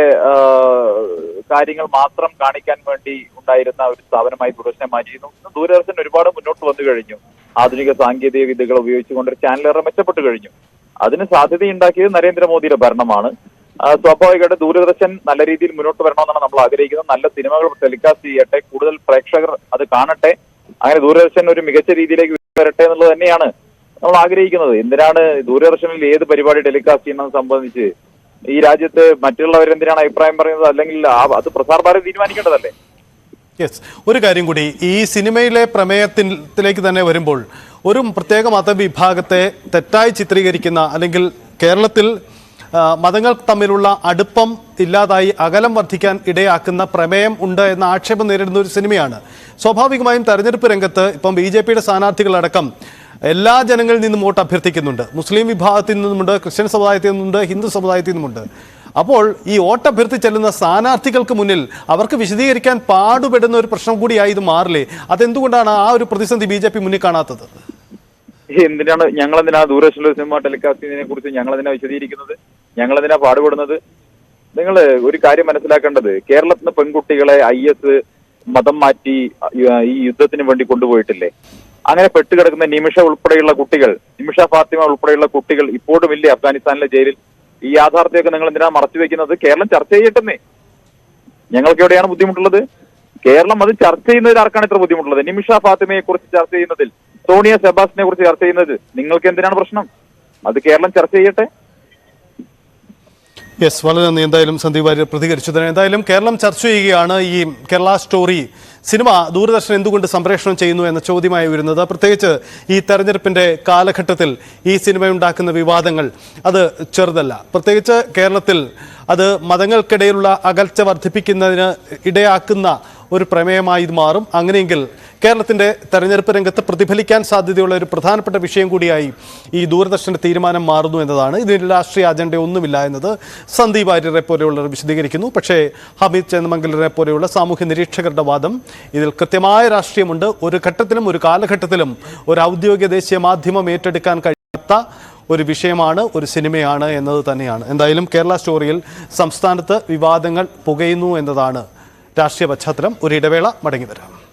കാര്യങ്ങൾ മാത്രം കാണിക്കാൻ വേണ്ടി ഉണ്ടായിരുന്ന ഒരു സ്ഥാപനമായി ദൂരദർശനെ മാറ്റിയിരുന്നു. ദൂരദർശൻ ഒരുപാട് മുന്നോട്ട് വന്നു കഴിഞ്ഞു. ആധുനിക സാങ്കേതിക വിദ്യകൾ ഉപയോഗിച്ചുകൊണ്ട് ഒരു ചാനലേറെ മെച്ചപ്പെട്ടു കഴിഞ്ഞു. അതിന് സാധ്യതയുണ്ടാക്കിയത് നരേന്ദ്രമോദിയുടെ ഭരണമാണ്. സ്വാഭാവികമായിട്ട് ദൂരദർശൻ നല്ല രീതിയിൽ മുന്നോട്ട് വരണമെന്നാണ് നമ്മൾ ആഗ്രഹിക്കുന്നത്. നല്ല സിനിമകൾ ടെലികാസ്റ്റ് ചെയ്യട്ടെ കൂടുതൽ പ്രേക്ഷകർ അത് കാണട്ടെ. അങ്ങനെ ദൂരദർശൻ ഒരു മികച്ച രീതിയിലേക്ക് വരട്ടെ എന്നുള്ളത് തന്നെയാണ് നമ്മൾ ആഗ്രഹിക്കുന്നത്. എന്തിനാണ് ദൂരദർശനിൽ ഏത് പരിപാടി ടെലികാസ്റ്റ് ചെയ്യുന്നത് സംബന്ധിച്ച്? ഈ രാജ്യത്ത് മറ്റുള്ളവരെന്തിനാണ് അഭിപ്രായം പറയുന്നത്? അല്ലെങ്കിൽ അത് പ്രസാർ ഭാരതി തീരുമാനിക്കേണ്ടതല്ലേ? യെസ് ഒരു കാര്യം കൂടി ഈ സിനിമയിലെ പ്രമേയത്തിലേക്ക് തന്നെ വരുമ്പോൾ ഒരു പ്രത്യേക മതവിഭാഗത്തെ തെറ്റായി ചിത്രീകരിക്കുന്ന അല്ലെങ്കിൽ കേരളത്തിൽ മതങ്ങൾ തമ്മിലുള്ള അടുപ്പം ഇല്ലാതായി അകലം വർദ്ധിക്കാൻ ഇടയാക്കുന്ന പ്രമേയം ഉണ്ട് എന്ന ആക്ഷേപം നേരിടുന്ന ഒരു സിനിമയാണ്. സ്വാഭാവികമായും തെരഞ്ഞെടുപ്പ് രംഗത്ത് ഇപ്പം ബി ജെ പിയുടെ സ്ഥാനാർത്ഥികളടക്കം എല്ലാ ജനങ്ങളിൽ നിന്നും വോട്ട് അഭ്യർത്ഥിക്കുന്നുണ്ട്. മുസ്ലിം വിഭാഗത്തിൽ നിന്നുമുണ്ട് ക്രിസ്ത്യൻ സമുദായത്തിൽ നിന്നുണ്ട് ഹിന്ദു സമുദായത്തിൽ നിന്നുമുണ്ട്. അപ്പോൾ ഈ വോട്ട് അഭ്യർത്ഥി ചെല്ലുന്ന സ്ഥാനാർത്ഥികൾക്ക് മുന്നിൽ അവർക്ക് വിശദീകരിക്കാൻ പാടുപെടുന്ന ഒരു പ്രശ്നം കൂടിയായി ഇത് മാറില്ലേ? അതെന്തുകൊണ്ടാണ് ആ ഒരു പ്രതിസന്ധി ബി മുന്നിൽ കാണാത്തത്? എന്തിനാണ് ഞങ്ങൾ എന്തിനാ ദൂരദർശനിലെ സിനിമ ടെലികാസ്റ്റ് കുറിച്ച് ഞങ്ങൾ എന്തിനാ വിശദീകരിക്കുന്നത്? ഞങ്ങൾ എന്തിനാ പാടുപെടുന്നത്? നിങ്ങൾ ഒരു കാര്യം മനസ്സിലാക്കേണ്ടത്. കേരളത്തിന് പെൺകുട്ടികളെ ഐ എസ് മതം മാറ്റി ഈ യുദ്ധത്തിന് വേണ്ടി കൊണ്ടുപോയിട്ടില്ലേ? അങ്ങനെ പെട്ടുകിടക്കുന്ന നിമിഷ ഉൾപ്പെടെയുള്ള കുട്ടികൾ നിമിഷ ഫാത്തിമ ഉൾപ്പെടെയുള്ള കുട്ടികൾ ഇപ്പോഴും ഇല്ലേ അഫ്ഗാനിസ്ഥാനിലെ ജയിലിൽ? ഈ യാഥാർത്ഥ്യമൊക്കെ നിങ്ങൾ എന്തിനാ മറച്ചു വെക്കുന്നത്? കേരളം ചർച്ച ചെയ്യട്ടെന്നേ. ഞങ്ങൾക്ക് എവിടെയാണ് ബുദ്ധിമുട്ടുള്ളത്? കേരളം അത് ചർച്ച ചെയ്യുന്നതിൽ ആർക്കാണ് ഇത്ര ബുദ്ധിമുട്ടുള്ളത്? നിമിഷ ഫാത്തിമയെ കുറിച്ച് ചർച്ച ചെയ്യുന്നതിൽ സോണിയ സെബാസ്റ്റിനെ കുറിച്ച് ചർച്ച ചെയ്യുന്നത്. നിങ്ങൾക്ക് എന്തിനാണ് പ്രശ്നം? അത് കേരളം ചർച്ച ചെയ്യട്ടെ. യെസ് വളരെ നന്ദി. എന്തായാലും സന്ദീപ് വാര്യർ പ്രതികരിച്ചതിന് എന്തായാലും കേരളം ചർച്ച ചെയ്യുകയാണ് ഈ കേരള സ്റ്റോറി സിനിമ ദൂരദർശൻ എന്തുകൊണ്ട് സംപ്രേഷണം ചെയ്യുന്നു എന്ന ചോദ്യമായി വരുന്നത് പ്രത്യേകിച്ച് ഈ തെരഞ്ഞെടുപ്പിന്റെ കാലഘട്ടത്തിൽ ഈ സിനിമയുണ്ടാക്കുന്ന വിവാദങ്ങൾ അത് ചെറുതല്ല. പ്രത്യേകിച്ച് കേരളത്തിൽ അത് മതങ്ങൾക്കിടയിലുള്ള അകൽച്ച വർദ്ധിപ്പിക്കുന്നതിന് ഇടയാക്കുന്ന ഒരു പ്രമേയമായി ഇത് മാറും. അങ്ങനെയെങ്കിൽ കേരളത്തിന്റെ തെരഞ്ഞെടുപ്പ് രംഗത്ത് പ്രതിഫലിക്കാൻ സാധ്യതയുള്ള ഒരു പ്രധാനപ്പെട്ട വിഷയം കൂടിയായി ഈ ദൂരദർശന്റെ തീരുമാനം മാറുന്നു എന്നതാണ്. ഇതിന് രാഷ്ട്രീയ അജണ്ട ഒന്നുമില്ല എന്നത് സന്ദീപ് ആര്യരെ പോലെയുള്ളവർ വിശദീകരിക്കുന്നു. പക്ഷേ ഹമീദ് ചേന്നമംഗലരെ പോലെയുള്ള സാമൂഹ്യ നിരീക്ഷകരുടെ വാദം ഇതിൽ കൃത്യമായ രാഷ്ട്രീയമുണ്ട്. ഒരു ഘട്ടത്തിലും ഒരു കാലഘട്ടത്തിലും ഒരു ഔദ്യോഗിക ദേശീയ മാധ്യമം ഏറ്റെടുക്കാൻ കഴിയാത്ത ഒരു വിഷയമാണ് ഒരു സിനിമയാണ് എന്നത് തന്നെയാണ്. എന്തായാലും കേരള സ്റ്റോറിയിൽ സംസ്ഥാനത്ത് വിവാദങ്ങൾ പുകയുന്നു എന്നതാണ് രാഷ്ട്രീയ പശ്ചാത്തലം. ഒരു ഇടവേള മടങ്ങി വരാം.